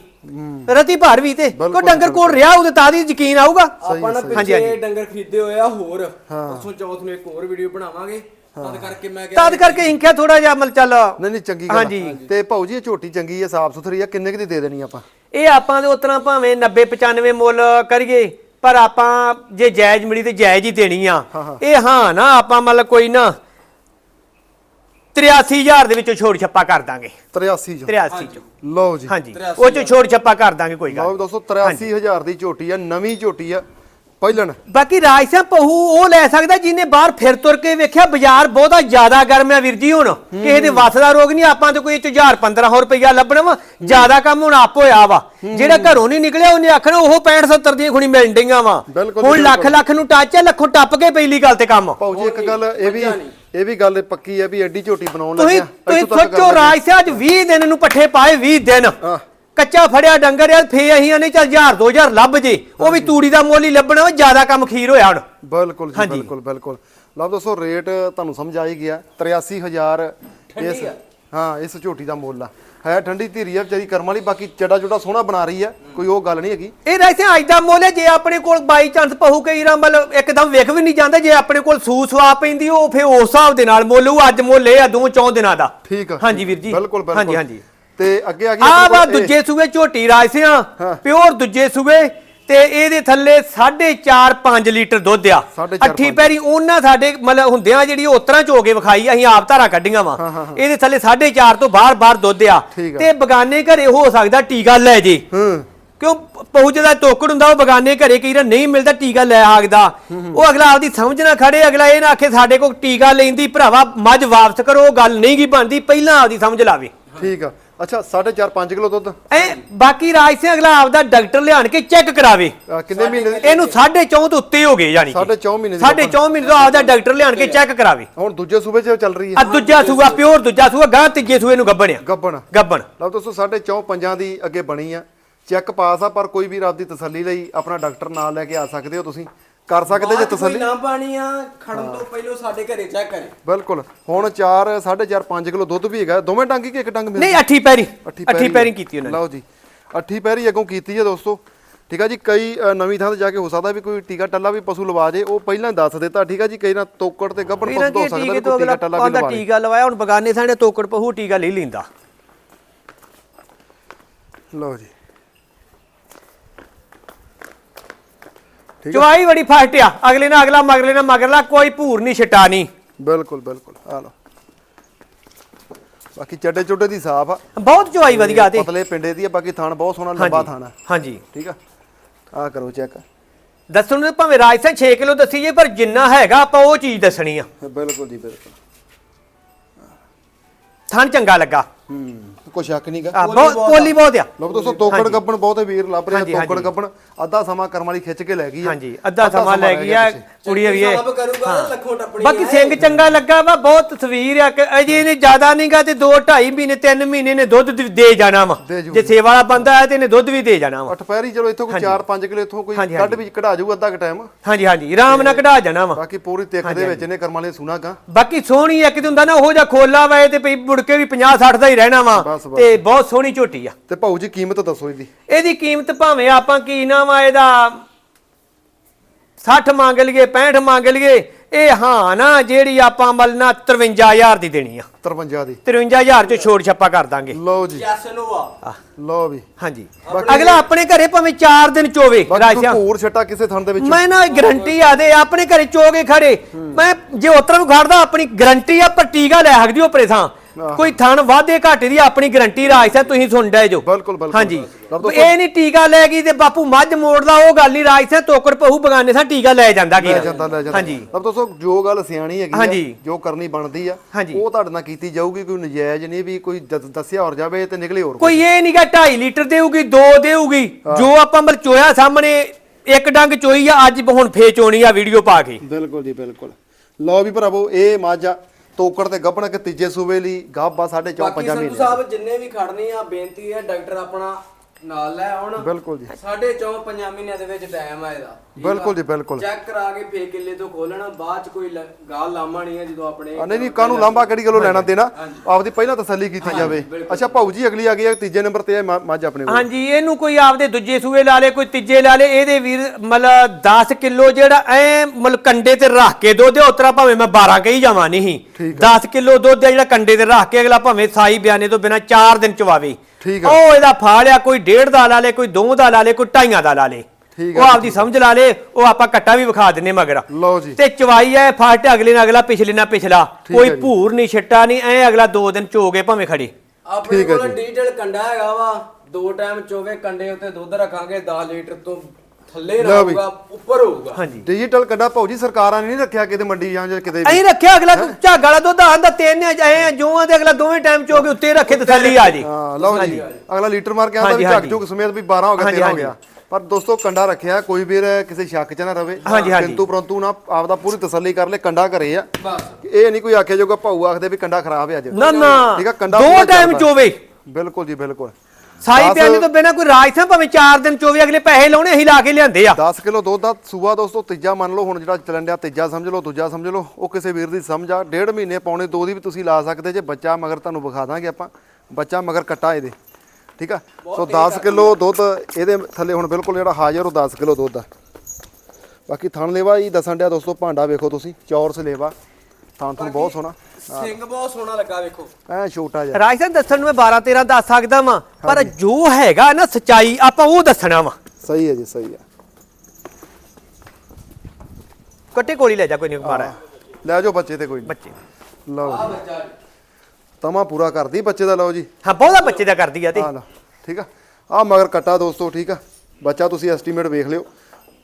Speaker 1: ਰਤੀ ਭਾਰ ਵੀ ਤੇ। ਕੋ
Speaker 2: ਬਿਲਕੁਲ,
Speaker 1: ਡੰਗਰ ਕੋਲ ਰਿਹਾ ਉਹਦੇ ਤਾਂ ਦੀ ਯਕੀਨ ਆਊਗਾ।
Speaker 3: ਆਪਾਂ ਨਾ
Speaker 1: ਹਾਂਜੀ,
Speaker 3: ਪਿੱਛੇ
Speaker 1: ਹਾਂਜੀ।
Speaker 3: ਡੰਗਰ ਖਰੀਦੇ ਹੋਏ ਆ ਹੋਰ। ਪਰਸੋਂ ਚੌਥ ਨੂੰ ਇੱਕ ਹੋਰ ਵੀਡੀਓ ਬਣਾਵਾਂਗੇ। ਤਦ ਕਰਕੇ ਮੈਂ ਕਿਹਾ
Speaker 1: ਤਦ ਕਰਕੇ ਇੰਖਿਆ ਥੋੜਾ ਜਿਹਾ ਮਲ ਚੱਲ।
Speaker 2: ਨਹੀਂ ਨਹੀਂ ਚੰਗੀ ਗੱਲ ਆ।
Speaker 1: ਹਾਂਜੀ।
Speaker 2: ਤੇ ਭਾਊ ਜੀ ਇਹ ਝੋਟੀ ਚੰਗੀ ਹੈ ਸਾਫ਼ ਸੁਥਰੀ ਆ ਕਿੰਨੇ ਕੁ ਦੀ ਦੇ ਦੇਣੀ ਆਪਾਂ?
Speaker 1: ਇਹ ਆਪਾਂ ਦੇ ਉਤਰਾ ਭਾਵੇਂ 90-95 ਮੁੱਲ ਕਰੀਏ ਪਰ ਆਪਾਂ ਜੇ ਜਾਇਜ਼ ਮਿਲੀ ਤੇ ਜਾਇਜ਼ ਹੀ ਦੇਣੀ ਆ।
Speaker 2: ਹਾਂ, ਹਾਂ।
Speaker 1: ਇਹ ਹਾਂ ਨਾ ਆਪਾਂ ਮਤਲਬ ਕੋਈ ਨਾ 83000 ਦੇ ਵਿੱਚੋਂ ਛੋੜ ਛੱਪਾ ਕਰ ਦਾਂਗੇ।
Speaker 2: 83 ਜੋ
Speaker 1: 83 ਚੋਂ।
Speaker 2: ਲਓ ਜੀ।
Speaker 1: ਹਾਂਜੀ।
Speaker 3: 83
Speaker 1: ਉਹ ਚੋਂ ਛੋੜ ਛੱਪਾ ਕਰ ਦਾਂਗੇ ਕੋਈ
Speaker 2: ਲਓ
Speaker 1: ਗੱਲ
Speaker 2: ਵੀ ਦੋਸਤੋ 83000 ਦੀ ਝੋਟੀ ਆ ਨਵੀਂ ਝੋਟੀ ਆ। ਪਹਿਲਣ
Speaker 1: ਬਾਕੀ ਰਾਜ ਸਿੰਘ ਪਹੂ ਉਹ ਲੈ ਸਕਦਾ ਜਿਹਨੇ ਬਾਹਰ ਫਿਰ ਤੁਰ ਕੇ ਵੇਖਿਆ ਬਾਜ਼ਾਰ ਬਹੁਤਾ ਜ਼ਿਆਦਾ ਗਰਮ ਹੈ ਵੀਰ ਜੀ ਹੁਣ। ਕਿਸੇ ਦੇ ਵੱਸ ਦਾ ਰੋਗ ਨਹੀਂ ਆਪਾਂ ਤੇ ਕੋਈ 1000 1500 ਰੁਪਇਆ ਲੱਭਣਾ ਵਾ ਜ਼ਿਆਦਾ ਕੰਮ ਹੁਣ ਆਪ ਹੋਇਆ ਵਾ। ਜਿਹੜਾ ਘਰੋਂ ਨਹੀਂ ਨਿਕਲਿਆ ਉਹਨੇ ਆਖਣਾ ਉਹ 65 70 ਦੀਆਂ ਖੁਣੀ ਮਿਲ ਡਈਆਂ ਵਾ। ਹੁਣ ਲੱਖ। ਲੱਖ ਨੂੰ ਟੱਚ ਹੈ ਲੱਖੋਂ ਟੱਪ ਕੇ ਪਹਿਲੀ ਗੱਲ ਤੇ ਕੰਮ।
Speaker 2: ਭਾਊ ਜੀ ਇੱਕ ਗੱਲ ਇਹ ਵੀ ਇਹ ਵੀ ਗੱਲ ਪੱਕੀ ਆ ਵੀ ਐਡੀ ਝੋਟੀ ਬਣਾਉਣ ਲੱਗਿਆ।
Speaker 1: ਤੁਸੀਂ ਸੋਚੋ ਰਾਜ ਸਿੰਘ ਅੱਜ 20 ਦਿਨ ਨੂੰ ਪੱਠੇ ਪਾਏ 20 ਦਿਨ।
Speaker 2: ਹਾਂ।
Speaker 1: ਕੱਚਾ ਫੜਿਆ ਡੰਗਰ ਯਾਰ ਫੇ ਅਸੀਂ ਨੇ ਚੱਲ 1000 2000 ਲੱਭ ਜੇ। ਉਹ ਵੀ ਤੂੜੀ ਦਾ ਮੁੱਲ ਹੀ ਲੱਭਣਾ ਵਾ ਜ਼ਿਆਦਾ ਕੰਮ ਖੀਰ ਹੋਇਆ ਹੁਣ।
Speaker 2: ਬਿਲਕੁਲ ਜੀ
Speaker 1: ਹਾਂਜੀ।
Speaker 2: ਬਿਲਕੁਲ ਬਿਲਕੁਲ। ਲਓ ਦੋਸਤੋ ਰੇਟ ਤੁਹਾਨੂੰ ਸਮਝ ਆ ਹੀ ਗਿਆ। 83000 ਇਸ ਹਾਂ ਇਸ ਝੋਟੀ ਦਾ ਮੁੱਲ ਆ। ਹੈ ਠੰਡੀ ਧੀਰੀ ਆ ਵਿਚਾਰੀ ਕਰਮ ਵਾਲੀ ਬਾਕੀ ਚੜਾ ਚੁੜਾ ਸੋਹਣਾ ਬਣਾ ਰਹੀ ਆ। ਕੋਈ ਉਹ ਗੱਲ ਨਹੀਂ ਹੈਗੀ।
Speaker 1: ਇਹ ਵੈਸੇ ਅੱਜ ਦਾ ਮੁੱਲ ਹੈ ਜੇ ਆਪਣੇ ਕੋਲ ਬਾਈ ਚਾਂਸ ਪਹੂ ਕਈ ਰੰਬਲ ਇੱਕਦਮ ਵੇਖ ਵੀ ਨਹੀਂ ਜਾਂਦਾ। ਜੇ ਆਪਣੇ ਕੋਲ ਸੂ ਸਵਾ ਪੈਂਦੀ ਉਹ ਫੇ ਉਸ ਹਿਸਾਬ ਦੇ ਨਾਲ ਮੁੱਲ ਉਹ ਅੱਜ ਮੁੱਲ ਇਹ ਆ ਦੋ ਚੌਂ ਦਿਨਾਂ ਦਾ।
Speaker 2: ਠੀਕ ਆ।
Speaker 1: ਹਾਂਜੀ ਵੀਰ ਜੀ।
Speaker 2: ਬਿਲਕੁਲ ਬਿਲਕੁਲ।
Speaker 1: ਹਾਂਜੀ ਹਾਂਜੀ।
Speaker 2: ਤੇ ਅੱਗੇ ਆ ਗਈ
Speaker 1: ਆ ਵਾ ਦੂਜੇ ਸੂਏ ਝੋਟੀ ਰਾਜ ਸਿਆਂ। ਪਿਓਰ ਦੂਜੇ ਸੂਏ ਤੇ ਇਹਦੇ ਥੱਲੇ 4.5 5 ਲੀਟਰ ਦੁੱਧ ਆ। ਅੱਠੀ। ਪੈਰੀ ਉਹਨਾਂ ਸਾਡੇ ਮਤਲਬ ਹੁੰਦਿਆਂ ਜਿਹੜੀ ਉਤਰਾਂ ਚੋ ਕੇ ਵਿਖਾਈ ਅਸੀਂ ਆਪ ਧਾਰਾ ਕੱਢੀਆਂ ਵਾ। ਇਹਦੇ ਥੱਲੇ 4.5 ਤੋਂ ਬਾਹਰ ਬਾਹਰ ਦੁੱਧ ਆ। ਤੇ ਬਗਾਨੇ ਘਰੇ ਹੋ ਸਕਦਾ ਟੀਕਾ ਲੈ ਜੇ। ਕਿਉਂ ਪਹੁੰਚਦਾ ਤੋਕੜ ਹੁੰਦਾ ਉਹ ਬਗਾਨੇ ਘਰੇ ਕਈ ਨਹੀਂ ਮਿਲਦਾ ਟੀਕਾ ਲੈ ਆਗਦਾ। ਉਹ ਅਗਲਾ ਆਪਦੀ ਸਮਝ ਨਾ ਖੜੇ ਅਗਲਾ ਇਹ ਨਾ ਆਖੇ ਸਾਡੇ ਕੋਲ ਟੀਕਾ ਲੈਂਦੀ ਭਰਾਵਾ ਮੱਝ ਵਾਪਸ ਕਰੋ ਉਹ ਗੱਲ ਨਹੀਂ ਕੀ ਬਣਦੀ ਪਹਿਲਾਂ ਆਪਦੀ ਸਮਝ ਲਾਵੇ।
Speaker 2: ਠੀਕ ਆ। ਅੱਛਾ 4.5 5 ਕਿਲੋ ਦੁੱਧ?
Speaker 1: ਐ ਬਾਕੀ ਰਾਜ ਸਿੰਘ ਅਗਲਾ ਆਪਦਾ ਡਾਕਟਰ ਲਿਆਣ ਕੇ ਚੈੱਕ ਕਰਾਵੇ।
Speaker 2: ਕਿੰਨੇ ਮਹੀਨੇ ਦੀ
Speaker 1: ਇਹਨੂੰ 4.5 ਤੋਂ ਉੱਤੇ ਹੋ ਗਏ ਯਾਨੀ।
Speaker 2: ਸਾਢੇ ਚੌਂ ਮਹੀਨੇ ਦੀ
Speaker 1: ਸਾਢੇ ਚੌਂ ਮਹੀਨੇ ਤੋਂ ਆਪਦਾ ਡਾਕਟਰ ਲਿਆਣ ਕੇ ਚੈੱਕ ਕਰਾਵੇ।
Speaker 2: ਹੁਣ ਦੂਜੇ ਸੂਬੇ 'ਚ ਚੱਲ ਰਹੀ
Speaker 1: ਆ
Speaker 2: ਹੈ
Speaker 1: ਦੂਜਾ ਸੂਆ ਪਿਓਰ ਦੂਜਾ ਸੂਆ ਗਾਂ ਤੀਜੇ ਸੂਏ ਨੂੰ ਗੱਬਣਿਆ
Speaker 2: ਗੱਬਣ।
Speaker 1: ਗੱਬਣ।
Speaker 2: ਲਓ ਦੋਸਤੋ ਸਾਢੇ ਚੌਂ ਪੰਜਾਂ ਦੀ ਅੱਗੇ ਬਣੀ ਆ। ਚੈੱਕ ਪਾਸ ਆ ਪਰ ਕੋਈ ਵੀ ਰੱਬ ਦੀ ਤਸੱਲੀ ਲਈ ਆਪਣਾ ਡਾਕਟਰ ਨਾਲ ਲੈ ਕੇ ਆ ਸਕਦੇ ਹੋ ਤੁਸੀਂ। ਕਰ ਸਕਦੇ ਜੇ ਤਸੱਲੀ।
Speaker 3: ਨਾ ਪਾਣੀ ਆ ਖੜਨ ਤੋਂ ਪਹਿਲਾਂ ਸਾਡੇ ਘਰੇ ਚੈੱਕ ਕਰੇ।
Speaker 2: ਬਿਲਕੁਲ। ਹੁਣ 4 4.5 5 ਕਿਲੋ ਦੁੱਧ ਵੀ ਹੈਗਾ। ਦੋਵੇਂ ਟਾਂਗੀ ਕਿ ਇੱਕ ਟੰਗ ਮਿਲ
Speaker 1: ਨਹੀਂ ਅੱਠੀ ਪੈਰੀ।
Speaker 2: ਅੱਠੀ ਪੈਰੀ।
Speaker 1: ਕੀਤੀ ਉਹਨਾਂ ਨੇ।
Speaker 2: ਲਓ ਜੀ। ਅੱਠੀ ਪੈਰੀ ਅੱਗੋਂ ਕੀਤੀ ਹੈ ਦੋਸਤੋ। ਠੀਕ ਆ ਜੀ ਕਈ ਨਵੀਂ ਥਾਂ ਤੇ ਜਾ ਕੇ ਹੋ ਸਕਦਾ ਵੀ ਕੋਈ ਟੀਕਾ ਟੱਲਾ ਵੀ ਪਸ਼ੂ ਲਵਾ ਜੇ ਉਹ ਪਹਿਲਾਂ ਦੱਸ ਦਿੱਤਾ। ਠੀਕ ਆ ਜੀ ਕਈ ਨਾ ਤੋਕੜ ਤੇ ਗੱਭਣ ਪਸ਼ੂ ਹੋ ਸਕਦਾ
Speaker 1: ਟੀਕੇ
Speaker 2: ਵੀ
Speaker 1: ਤੋਂ
Speaker 2: ਕੋਈ
Speaker 1: ਅਗਲਾ
Speaker 2: ਟੀਕਾ ਟੱਲਾ ਵੀ ਲਵਾ
Speaker 1: ਟੀਕਾ ਲਵਾਇਆ ਹੁਣ ਬਗਾਨੇ ਸਾਹਣੇ ਤੋਕੜ ਪਹੂ ਟੀਕਾ ਲੈ ਲੈਂਦਾ।
Speaker 2: ਲਓ ਜੀ ਠੀਕ ਆ
Speaker 1: ਚਵਾਈ ਬੜੀ ਫਾਸਟ ਆ। ਅਗਲੇ ਨਾਲ ਅਗਲਾ ਮਗਲੇ ਨਾਲ ਮਗਰਲਾ ਕੋਈ ਭੂਰ ਨਹੀਂ ਛਟਾ ਨਹੀਂ।
Speaker 2: ਬਿਲਕੁਲ ਬਿਲਕੁਲ। ਆ ਲਓ। ਬਾਕੀ ਚੱਡੇ ਚੁੱਡੇ ਦੀ ਸਾਫ਼ ਆ।
Speaker 1: ਬਹੁਤ ਚਵਾਈ ਵਧੀਆ ਤੇ
Speaker 2: ਪਤਲੇ ਪਿੰਡੇ ਦੀ ਆ ਬਾਕੀ ਥਣ ਬਹੁਤ ਸੋਹਣਾ ਲੰਬਾ ਥਣ ਆ।
Speaker 1: ਹਾਂਜੀ।
Speaker 2: ਠੀਕ ਆ? ਆ ਕਰੋ ਚੈੱਕ।
Speaker 1: ਦੱਸਣ ਨੂੰ ਭਾਵੇਂ ਰਾਜ ਸਿੰਘ 6 ਕਿਲੋ ਦੱਸੀ ਜੇ ਪਰ ਜਿੰਨਾ ਹੈਗਾ ਆਪਾਂ ਉਹ ਚੀਜ਼ ਦੱਸਣੀ ਆ।
Speaker 2: ਬਿਲਕੁਲ ਜੀ ਬਿਲਕੁਲ।
Speaker 1: ਥਣ ਚੰਗਾ ਲੱਗਾ।
Speaker 2: ਹੂੰ। ਕੋਈ ਸ਼ੱਕ ਨਹੀਂਗਾ
Speaker 1: ਆ ਬਹੁਤ ਪੋਲੀ ਬਹੁਤ ਆ।
Speaker 2: ਲੋ ਦੋਸਤੋ ਤੋਕੜ ਗੱਬਣ ਬਹੁਤ ਹੈ ਵੀਰ ਲੱਭ ਰਿਹਾ ਤੋਕੜ। ਗੱਬਣ ਅੱਧਾ ਸਮਾਂ ਕਰਮ ਵਾਲੀ ਖਿੱਚ ਕੇ ਲੈ ਗਈ ਆ।
Speaker 1: ਹਾਂਜੀ ਅੱਧਾ ਸਮਾਂ ਲੈ ਗਈ ਆ। ਕੁੜੀ ਵੀ ਇਹ
Speaker 3: ਸਾਬ ਕਰੂਗਾ ਨਾ ਲੱਖੋਂ ਟੱਪਣੀ
Speaker 1: ਬਾਕੀ
Speaker 3: ਆ।
Speaker 1: ਸਿੰਘ ਚੰਗਾ ਲੱਗਾ ਵਾ ਬਹੁਤ ਤਸਵੀਰ ਆ। ਕਿ ਅਜੇ ਇਹਨੇ ਜ਼ਿਆਦਾ ਨਹੀਂਗਾ ਤੇ 2 2.5 ਮਹੀਨੇ 3 ਮਹੀਨੇ ਨੇ ਦੁੱਧ ਦੇ- ਜਾਣਾ ਵਾ।
Speaker 2: ਜੂ।
Speaker 1: ਜੇ ਸੇਵਾ ਵਾਲਾ ਬੰਦਾ ਹੈ ਤੇ ਇਹਨੇ ਦੁੱਧ ਵੀ ਦੇ ਜਾਣਾ ਵਾ।
Speaker 2: ਅੱਠ ਪੈਰੀ ਚਲੋ ਇੱਥੋਂ ਕੋਈ 4-5 ਕਿਲੋ ਇੱਥੋਂ ਕੋਈ ਕੱਢ ਵੀ ਕਢਾ ਜਾਊ ਅੱਧਾ ਕ ਟਾਈਮ
Speaker 1: ਹਾਂਜੀ ਹਾਂਜੀ। ਆਰਾਮ ਨਾਲ ਕਢਾ ਜਾਣਾ ਵਾ।
Speaker 2: ਬਾਕੀ ਪੂਰੀ ਤਿੱਖ ਦੇ ਵਿੱਚ ਇਹਨੇ ਕਰਮ ਵਾਲੇ ਸੁਣਾ ਗਾ।
Speaker 1: ਬਾਕੀ ਸੋਹਣੀ ਇੱਕ ਤੇ ਹੁੰਦਾ ਨਾ ਉਹ ਜਿਹਾ ਖੋਲਾ ਵਾ ਤੇ ਭਈ ਮੁੜ ਕੇ ਵੀ 50 60 ਦਾ ਹੀ ਰਹਿਣਾ ਵਾ
Speaker 2: ਬਸ, ਬਸ।
Speaker 1: ਤੇ ਬਹੁਤ ਸੋਹਣੀ ਝੋਟੀ ਆ।
Speaker 2: ਤੇ ਭਾਊ ਜੀ ਕੀਮਤ ਦੱਸੋ ਇਹਦੀ।
Speaker 1: ਇਹਦੀ ਕੀਮਤ ਭਾਵੇਂ ਆਪਾਂ ਕੀ ਨਾ ਵਾ ਇਹਦਾ 60 ਮੰਗ ਲਈਏ 65 ਮੰਗ ਲਈਏ ਇਹ ਹਾਂ ਨਾ ਜਿਹੜੀ ਆਪਾਂ ਮਲਨਾ 53000 ਦੀ ਦੇਣੀ ਆ।
Speaker 2: 53 ਦੀ।
Speaker 1: 53000 ਚ ਛੋੜ ਛੱਪਾ ਕਰ ਦਾਂਗੇ।
Speaker 2: ਲਓ ਜੀ। ਲਓ ਵੀ।
Speaker 1: ਹਾਂਜੀ। ਅਗਲਾ ਆਪਣੇ ਘਰੇ ਭਾਵੇਂ 4 ਦਿਨ ਚੋਵੇ
Speaker 2: ਬਾਕੀ ਕੋਈ ਹੋਰ ਛੱਟਾ ਕਿਸੇ ਥਣ ਦੇ ਵਿੱਚ?
Speaker 1: ਮੈਂ ਨਾ ਗਰੰਟੀ ਆ ਦੇ ਆਪਣੇ ਘਰੇ ਚੋਗੇ ਖੜੇ। ਮੈਂ ਜੇ ਉਤਰਾ ਵੀ ਖੜਦਾ ਆਪਣੀ ਗਰੰਟੀ ਆ ਪਰ ਟੀਕਾ ਲੈ ਸਕਦੀ ਉਪਰੇ ਥਾਂ।
Speaker 2: ਆਹ।
Speaker 1: ਕੋਈ ਥਣ ਵਾਧੇ ਘਾਟੇ ਦੀ ਆਪਣੀ ਗਰੰਟੀ ਰਾਜ ਸਾਹਿਬ ਤੁਸੀਂ ਸੁਣ ਡਏ ਜੋ।
Speaker 2: ਬਿਲਕੁਲ, ਬਿਲਕੁਲ।
Speaker 1: ਹਾਂਜੀ। ਇਹ ਨਹੀਂ ਟੀਕਾ ਲੈ ਗਈ ਤੇ ਬਾਪੂ ਮੱਝ ਮੋੜਦਾ ਉਹ ਗੱਲ ਨਹੀਂ ਰਾਜ ਸਾਹਿਬ ਤੋਕੜ ਪਹੂ ਬਗਾਨੇ ਸਾਂ ਟੀਕਾ ਲੈ ਜਾਂਦਾ ਕੀ
Speaker 2: ਲੈ ਜਾਂਦਾ ਲੈ ਜਾਂਦਾ।
Speaker 1: ਹਾਂਜੀ।
Speaker 2: ਤਾਂ ਦੋਸਤੋ ਜੋ ਗੱਲ ਸਿਆਣੀ ਹੈਗੀ ਆ। ਜੋ ਕਰਨੀ ਬਣਦੀ ਆ। ਉਹ ਤੁਹਾਡੇ ਨਾਲ ਕੀਤੀ ਜਾਊਗੀ ਕੋਈ ਨਜਾਇਜ਼ ਨਹੀਂ ਵੀ ਕੋਈ ਦੱਸਿਆ ਹੋਰ ਜਾਵੇ ਤੇ ਨਿਕਲੇ ਹੋਰ
Speaker 1: ਕੋਈ ਇਹ ਨਹੀਂਗਾ 2.5 ਲੀਟਰ ਦੇਊਗੀ 2 ਦੇਊਗੀ ਜੋ ਆਪਾਂ ਮਲ ਚੋਇਆ ਸਾਹਮਣੇ ਇੱਕ ਡੰਗ ਚੋਈ ਆ ਅੱਜ ਹੁਣ ਫੇ ਚੋਣੀ ਆ ਵੀਡੀਓ ਪਾ ਕੇ।
Speaker 2: ਬਿਲਕੁਲ ਜੀ ਬਿਲਕੁਲ। ਲਓ ਵੀ ਭਰਾਵੋ ਇਹ ਮਾਝਾ ਤੋਕੜ ਤੇ ਗੱਭਣ ਕੇ ਤੀਜੇ ਸੂਬੇ ਲਈ ਗੱਭਾ 4.5
Speaker 3: ਬਾਕੀ
Speaker 2: 5
Speaker 3: ਸੰਧੂ
Speaker 2: ਮਹੀਨੇ।
Speaker 3: ਸਾਹਿਬ ਜਿੰਨੇ ਵੀ ਖੜਨੇ ਆ ਬੇਨਤੀ ਹੈ ਡਾਕਟਰ ਆਪਣਾ ਨਾਲ ਲੈ ਆਉਣ।
Speaker 2: ਬਿਲਕੁਲ ਜੀ।
Speaker 3: ਸਾਢੇ ਚੌਂ ਪੰਜਾਂ ਮਹੀਨਿਆਂ ਦੇ ਵਿੱਚ ਟਾਈਮ ਆ ਇਹਦਾ। ਠੀਕ ਆ?
Speaker 2: ਬਿਲਕੁਲ ਜੀ ਬਿਲਕੁਲ।
Speaker 3: ਚੈੱਕ ਕਰਾ ਕੇ ਫੇਰ ਕਿੱਲੇ ਤੋਂ ਖੋਲਣਾ ਬਾਅਦ ਚ ਕੋਈ ਲ- ਗਾਲ ਲਾਮਾ ਨਹੀਂ ਹੈ ਜਦੋਂ ਆਪਣੇ
Speaker 2: ਆ ਨਹੀਂ ਨਹੀਂ ਕਾਹਨੂੰ ਲਾਂਬਾ ਕਿਹੜੀ ਗੱਲੋਂ ਲੈਣਾ ਦੇਣਾ? ਆਪਦੀ ਪਹਿਲਾਂ ਤਸੱਲੀ ਕੀਤੀ ਜਾਵੇ। ਅੱਛਾ ਭਾਊ ਜੀ ਅਗਲੀ ਆ ਗਈ ਹੈ ਤੀਜੇ ਨੰਬਰ ਤੇ ਹੈ ਮੱਝ ਆਪਣੇ ਕੋਲ।
Speaker 1: ਹਾਂਜੀ ਇਹਨੂੰ ਕੋਈ ਆਪਦੇ ਦੂਜੇ ਸੂਏ ਲਾ ਲੇ ਕੋਈ ਤੀਜੇ ਲਾ ਲੇ ਇਹਦੇ ਵੀਰ ਮਤਲਬ 10 ਕਿਲੋ ਜਿਹੜਾ ਐ ਮਤਲਬ ਕੰਡੇ ਤੇ ਰੱਖ ਕੇ ਦੁੱਧ ਉਤਰਾ ਭਾਵੇਂ ਮੈਂ 12 ਕਹੀ ਜਾਵਾਂ ਨਹੀਂ।
Speaker 2: ਠੀਕ
Speaker 1: 10 ਕਿਲੋ ਦੁੱਧ ਆ ਜਿਹੜਾ ਕੰਡੇ ਤੇ ਰੱਖ ਕੇ ਅਗਲਾ ਭਾਵੇਂ ਸਾਈ ਬਿਆਨੇ ਤੋਂ ਬਿਨਾ 4 ਦਿਨ ਚਵਾਵੇ।
Speaker 2: ਠੀਕ ਆ।
Speaker 1: ਉਹ ਇਹਦਾ ਫਾੜਿਆ ਕੋਈ ਡੇਢ ਦਾ ਲਾ ਲੇ ਕੋਈ ਦੋ ਦਾ ਲਾ ਲੇ ਕੋਈ ਢਾਈਆਂ ਦਾ ਲਾ ਲੇ
Speaker 2: ਠੀਕ
Speaker 1: ਉਹ ਆਪਦੀ ਸਮਝ ਲਾ ਲੇ ਉਹ ਆਪਾਂ ਕੱਟਾ ਵੀ ਵਿਖਾ ਦਿੰਨੇ ਮਗਰ
Speaker 2: ਲਓ ਜੀ
Speaker 1: ਤੇ ਚਵਾਈ ਐ ਫਾਟ ਅਗਲੇ ਨਾਲ ਅਗਲਾ ਪਿਛਲੇ ਨਾਲ ਪਿਛਲਾ ਕੋਈ। ਭੂਰ ਨਹੀਂ ਛੱਟਾ ਨਹੀਂ ਐ ਅਗਲਾ ਦੋ ਦਿਨ ਚੋਗੇ ਭਾਵੇਂ ਖੜੇ
Speaker 3: ਆਪਣੇ ਕੋਲ
Speaker 2: ਜੀ।
Speaker 3: ਡਿਜੀਟਲ ਕੰਡਾ ਹੈਗਾ ਵਾ ਦੋ ਟਾਈਮ ਚੋਵੇ ਕੰਡੇ ਉੱਤੇ ਦੁੱਧ ਰੱਖਾਂਗੇ 10 ਲੀਟਰ ਤੋਂ ਥੱਲੇ। ਰਹੂਗਾ ਉੱਪਰ ਹੋਊਗਾ।
Speaker 1: ਹਾਂਜੀ।
Speaker 2: ਡਿਜੀਟਲ ਕੱਢਾ ਭਾਊ ਜੀ ਸਰਕਾਰਾਂ ਨੇ ਨਹੀਂ ਰੱਖਿਆ ਕਿਤੇ ਮੰਡੀ ਜਾਂ ਜਾਂ ਕਿਤੇ ਵੀ।
Speaker 1: ਅਸੀਂ ਰੱਖਿਆ ਅਗਲਾ ਝਾਗਾ ਵਾਲਾ ਦੁੱਧ ਆਂਦਾ ਤਿੰਨ ਐ ਜੋਆਂ ਤੇ ਅਗਲਾ ਦੋਵੇਂ ਟਾਈਮ ਚੋ ਕੇ ਉੱਤੇ ਰੱਖੇ ਤਸੱਲੀ ਆ ਜੀ।
Speaker 2: ਹਾਂ ਲਓ ਜੀ ਅਗਲਾ ਲੀਟਰ ਮਾਰ ਕੇ ਆਂਦਾ
Speaker 1: ਹਾਂਜੀ,
Speaker 2: ਵੀ ਝੱਕ
Speaker 1: ਹਾਂਜੀ।
Speaker 2: ਝੁਕ ਸਮੇਤ ਵੀ 12 ਹੋ ਗਿਆ
Speaker 1: ਹਾਂਜੀ,
Speaker 2: 13 ਹੋ
Speaker 1: ਹਾਂਜੀ।
Speaker 2: ਗਿਆ। ਪਰ ਦੋਸਤੋ ਕੰਡਾ ਰੱਖਿਆ ਕੋਈ ਵੀਰ ਕਿਸੇ ਸ਼ੱਕ 'ਚ ਨਾ ਰਵੇ।
Speaker 1: ਹਾਂਜੀ, ਹਾਂਜੀ।
Speaker 2: ਕਿੰਤੂ ਪਰੰਤੂ ਨਾ ਆਪਦਾ ਪੂਰੀ ਤਸੱਲੀ ਕਰ ਲੈ ਕੰਡਾ ਘਰੇ ਆ।
Speaker 3: ਬਸ।
Speaker 2: ਇਹ ਨਹੀਂ ਕੋਈ ਆਖੇ ਜੋਗਾ ਭਾਊ ਆਖਦੇ ਵੀ ਕੰਡਾ ਖਰਾਬ ਹੈ ਅੱਜ।
Speaker 1: ਨਾ ਨਾ।
Speaker 2: ਠੀਕ ਆ ਕੰਡਾ
Speaker 1: ਦੋ
Speaker 2: ਪੂਰਾ
Speaker 1: ਟਾਈਮ
Speaker 2: ਚੱਲਦਾ।
Speaker 1: ਚੋਵੇ
Speaker 2: ਬਿਲਕੁਲ ਜੀ ਬਿਲਕੁਲ।
Speaker 1: ਸਾਈ
Speaker 2: ਦਸ-
Speaker 1: ਪਿਆਨੇ ਤੋਂ ਬਿਨਾ ਕੋਈ ਰਾਜ ਥਾਂ ਭਾਵੇਂ 4 ਦਿਨ ਚੋਵੇ ਅਗਲੇ ਪੈਸੇ ਲਾਉਣੇ ਅਸੀਂ ਲਾ ਕੇ ਲਿਆਂਦੇ ਆ।
Speaker 2: 10 ਕਿਲੋ ਦੁੱਧ ਦਾ ਸੂਆ ਦੋਸਤੋ ਤੀਜਾ ਮੰਨ ਲਓ ਹੁਣ ਜਿਹੜਾ ਚੱਲਣ ਡਿਆ ਤੀਜਾ ਸਮਝ ਲਓ ਦੂਜਾ ਸਮਝ ਲਓ ਉਹ ਕਿਸੇ ਵੀਰ ਦੀ ਸਮਝ ਆ। ਡੇਢ ਮਹੀਨੇ ਪੌਣੇ ਦੋ ਦੀ ਵੀ ਤੁਸੀਂ ਲਾ ਸਕਦੇ ਜੇ ਬੱਚਾ ਮਗਰ ਤੁਹਾਨੂੰ ਵਿਖਾ ਦਾਂਗੇ ਆਪਾਂ। ਬੱਚਾ ਮਗਰ ਕੱਟਾ ਇਹਦੇ ਠੀਕ ਆ? ਸੋ 10 ਕਿਲੋ ਦੁੱਧ ਇਹਦੇ ਥੱਲੇ ਹੁਣ ਬਿਲਕੁਲ ਜਿਹੜਾ ਹਾਜ਼ਰ ਉਹ 10 ਕਿਲੋ ਦੁੱਧ ਆ। ਬਾਕੀ ਥਣ ਲੇਵਾ ਹੀ ਦੱਸਣ ਡਿਆ ਦੋਸਤੋ ਭਾਂਡਾ ਵੇਖੋ ਤੁਸੀਂ ਚੌਰਸ ਲੇਵਾ ਥਣ ਥਣ ਬਹੁਤ ਸੋਹਣਾ।
Speaker 3: ਸਿੰਘ ਬਹੁਤ ਸੋਹਣਾ ਲੱਗਾ ਵੇਖੋ।
Speaker 2: ਐ ਛੋਟਾ ਜਿਹਾ।
Speaker 1: ਰਾਜ ਸਾਹਿਬ ਦੱਸਣ ਨੂੰ ਮੈਂ 12 13 ਦੱਸ ਸਕਦਾ ਵਾਂ ਪਰ ਜੋ ਹੈਗਾ ਨਾ ਸਚਾਈ ਆਪਾਂ ਉਹ ਦੱਸਣਾ ਵਾ।
Speaker 2: ਸਹੀ ਹੈ ਜੀ ਸਹੀ ਹੈ।
Speaker 1: ਕੱਟੇ ਕੋਲੀ ਲੈ ਜਾ ਕੋਈ ਨਹੀਂ ਮਾਰਾ
Speaker 2: ਲੈ ਜਾਓ ਬੱਚੇ ਤੇ ਕੋਈ ਨਹੀਂ
Speaker 1: ਬੱਚੇ।
Speaker 2: ਲਓ
Speaker 3: ਆ
Speaker 2: ਜੀ।
Speaker 3: ਬੱਚਾ
Speaker 2: ਤਮਾ ਪੂਰਾ ਕਰਦੀ ਬੱਚੇ ਦਾ ਲਓ ਜੀ।
Speaker 1: ਹਾਂ ਬਹੁਤਾ ਬੱਚੇ ਦਾ ਕਰਦੀ ਆ ਤੇ।
Speaker 2: ਆ ਲਓ ਠੀਕ ਆ। ਆ ਮਗਰ ਕੱਟਾ ਦੋਸਤੋ ਠੀਕ ਆ। ਬੱਚਾ ਤੁਸੀਂ ਐਸਟੀਮੇਟ ਵੇਖ ਲਿਓ।